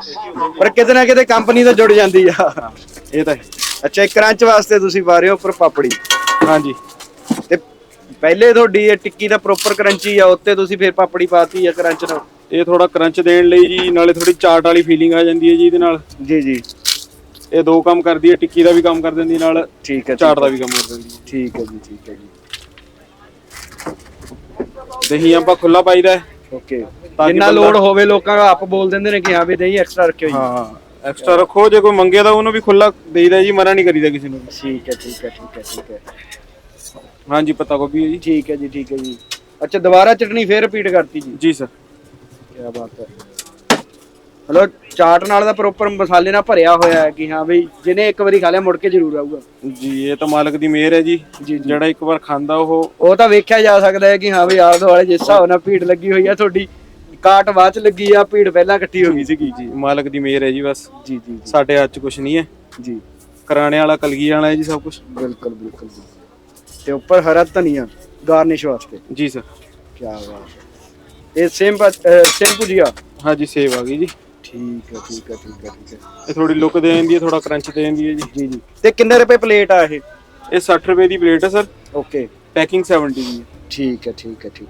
ਪਰ ਕਿਤੇ ਨਾ ਕਿਤੇ ਕੰਪਨੀ ਤਾਂ ਜੁੜ ਜਾਂਦੀ ਆ। ਇਹ ਤਾਂ। ਅੱਛਾ ਇੱਕ ਕਰੰਚ ਵਾਸਤੇ ਤੁਸੀਂ ਪਾ ਰਹੇ ਹੋ ਉੱਪਰ ਪਾਪੜੀ। ਹਾਂਜੀ। ਤੇ ਪਹਿਲੇ ਤੁਹਾਡੀ ਇਹ ਟਿੱਕੀ ਦਾ ਪ੍ਰੋਪਰ ਕਰੰਚੀ ਆ ਉੱਤੇ ਤੁਸੀਂ ਫਿਰ ਪਾਪੜੀ ਪਾਤੀ ਆ ਕਰੰਚ ਨਾਲ? ਇਹ ਥੋੜਾ ਕਰੰਚ ਦੇਣ ਲਈ ਜੀ ਨਾਲੇ ਥੋੜੀ ਚਾਟ ਵਾਲੀ ਫੀਲਿੰਗ ਆ ਜਾਂਦੀ ਹੈ ਜੀ ਇਹਦੇ ਨਾਲ। ਜੀ ਜੀ। ਇਹ ਦੋ ਕੰਮ ਕਰਦੀ ਹੈ ਟਿੱਕੀ ਦਾ ਵੀ ਕੰਮ ਕਰ ਦਿੰਦੀ ਨਾਲ ਠੀਕ ਹੈ ਚਾਟ ਦਾ ਵੀ ਕੰਮ ਕਰ ਦਿੰਦੀ ਹੈ। ਠੀਕ ਹੈ ਜੀ ਠੀਕ ਹੈ ਜੀ। ਦਹੀਂ ਆਪਾਂ ਖੁੱਲਾ ਪਾਈਦਾ। ਓਕੇ। ਜਿੰਨਾ ਲੋਡ ਹੋਵੇ ਲੋਕਾਂ ਦਾ ਆਪ ਬੋਲ ਦਿੰਦੇ ਨੇ ਕਿ ਹਾਂ ਵੀ ਦਹੀਂ ਐਕਸਟਰਾ ਰੱਖਿਓ ਜੀ। ਹਾਂ। ਐਕਸਟਰਾ ਰੱਖੋ ਜੇ ਕੋਈ ਮੰਗੇ ਤਾਂ ਉਹਨੂੰ ਵੀ ਖੁੱਲਾ ਦੇਈਦਾ ਜੀ ਮਨਾ ਨਹੀਂ ਕਰੀਦਾ ਕਿਸੇ ਨੂੰ ਠੀਕ ਹੈ ਠੀਕ ਹੈ ਠੀਕ ਹੈ ਠੀਕ ਹੈ। ਹਾਂਜੀ ਪੱਤਾ ਗੋਭੀ ਹੈ ਜੀ। ਠੀਕ ਹੈ ਜੀ ਠੀਕ ਹੈ ਜੀ। ਅੱਛਾ ਦੁਬਾਰਾ ਚਟਨੀ ਫੇਰ ਰਿਪੀਟ ਕਰਤੀ ਜੀ। ਜੀ ਸਰ ਕੀ ਬਾਤ ਹੈ। ਮਤਲਬ ਚਾਟ ਨਾਲ ਦਾ ਪ੍ਰੋਪਰ ਮਸਾਲੇ ਨਾਲ ਭਰਿਆ ਹੋਇਆ ਹੈ ਕਿ ਹਾਂ ਬਈ ਜਿਹਨੇ ਇੱਕ ਵਾਰੀ ਖਾ ਲਿਆ ਮੁੜ ਕੇ ਜ਼ਰੂਰ ਆਊਗਾ। ਜੀ ਇਹ ਤਾਂ ਮਾਲਕ ਦੀ ਮਿਹਰ ਹੈ ਜੀ। ਜੀ, ਜੀ। ਜਿਹੜਾ ਇੱਕ ਵਾਰ ਖਾਂਦਾ ਉਹ ਉਹ ਤਾਂ ਵੇਖਿਆ ਜਾ ਸਕਦਾ ਹੈ ਕਿ ਹਾਂ ਬਈ ਆਲੇ ਦੁਆਲੇ ਜਿਸ ਹਿਸਾਬ ਨਾਲ ਭੀੜ ਲੱਗੀ ਹੋਈ ਹੈ ਤੁਹਾਡੀ ਕਾਟ ਬਾਅਦ ਚ ਲੱਗੀ ਆ ਭੀੜ ਪਹਿਲਾਂ ਇਕੱਠੀ ਹੋ ਗਈ ਸੀਗੀ ਜੀ ਮਾਲਕ ਦੀ ਮਿਹਰ ਹੈ ਜੀ ਬਸ। ਜੀ ਜੀ ਸਾਡੇ ਹੱਥ 'ਚ ਕੁਝ ਨਹੀਂ ਹੈ। ਜੀ। ਕਰਾਣੇ ਵਾਲਾ ਕਲਗੀ ਵਾਲਾ ਹੈ ਜੀ ਸਭ ਕੁਝ ਬਿਲਕੁਲ ਬਿਲਕੁਲ। ਤੇ ਉੱਪਰ ਹਰਾ ਧਨੀਆ ਗਾਰਨਿਸ਼ ਵਾਸਤੇ। ਜੀ ਸਰ। ਕੀ ਬਾਤ ਹੈ। ਇਹ ਸੇਮ ਸੇਮ ਭੁਜੀਆ? ਹਾਂਜੀ ਸੇਵ ਆ ਗਈ ਜੀ। ਠੀਕ ਹੈ ਠੀਕ ਹੈ ਠੀਕ ਹੈ ਠੀਕ ਹੈ ਇਹ ਥੋੜੀ ਲੁੱਕ ਦੇ ਦਿੰਦੀ ਹੈ ਥੋੜਾ ਕਰੰਚ ਦੇ ਦਿੰਦੀ ਹੈ ਜੀ। ਜੀ ਜੀ। ਤੇ ਕਿੰਨੇ ਰੁਪਏ ਪਲੇਟ ਆ ਇਹ? ਇਹ 60 ਰੁਪਏ ਦੀ ਪਲੇਟ ਹੈ ਸਰ ਓਕੇ ਪੈਕਿੰਗ 70 ਦੀ ਹੈ ਠੀਕ ਹੈ ਠੀਕ ਹੈ ਠੀਕ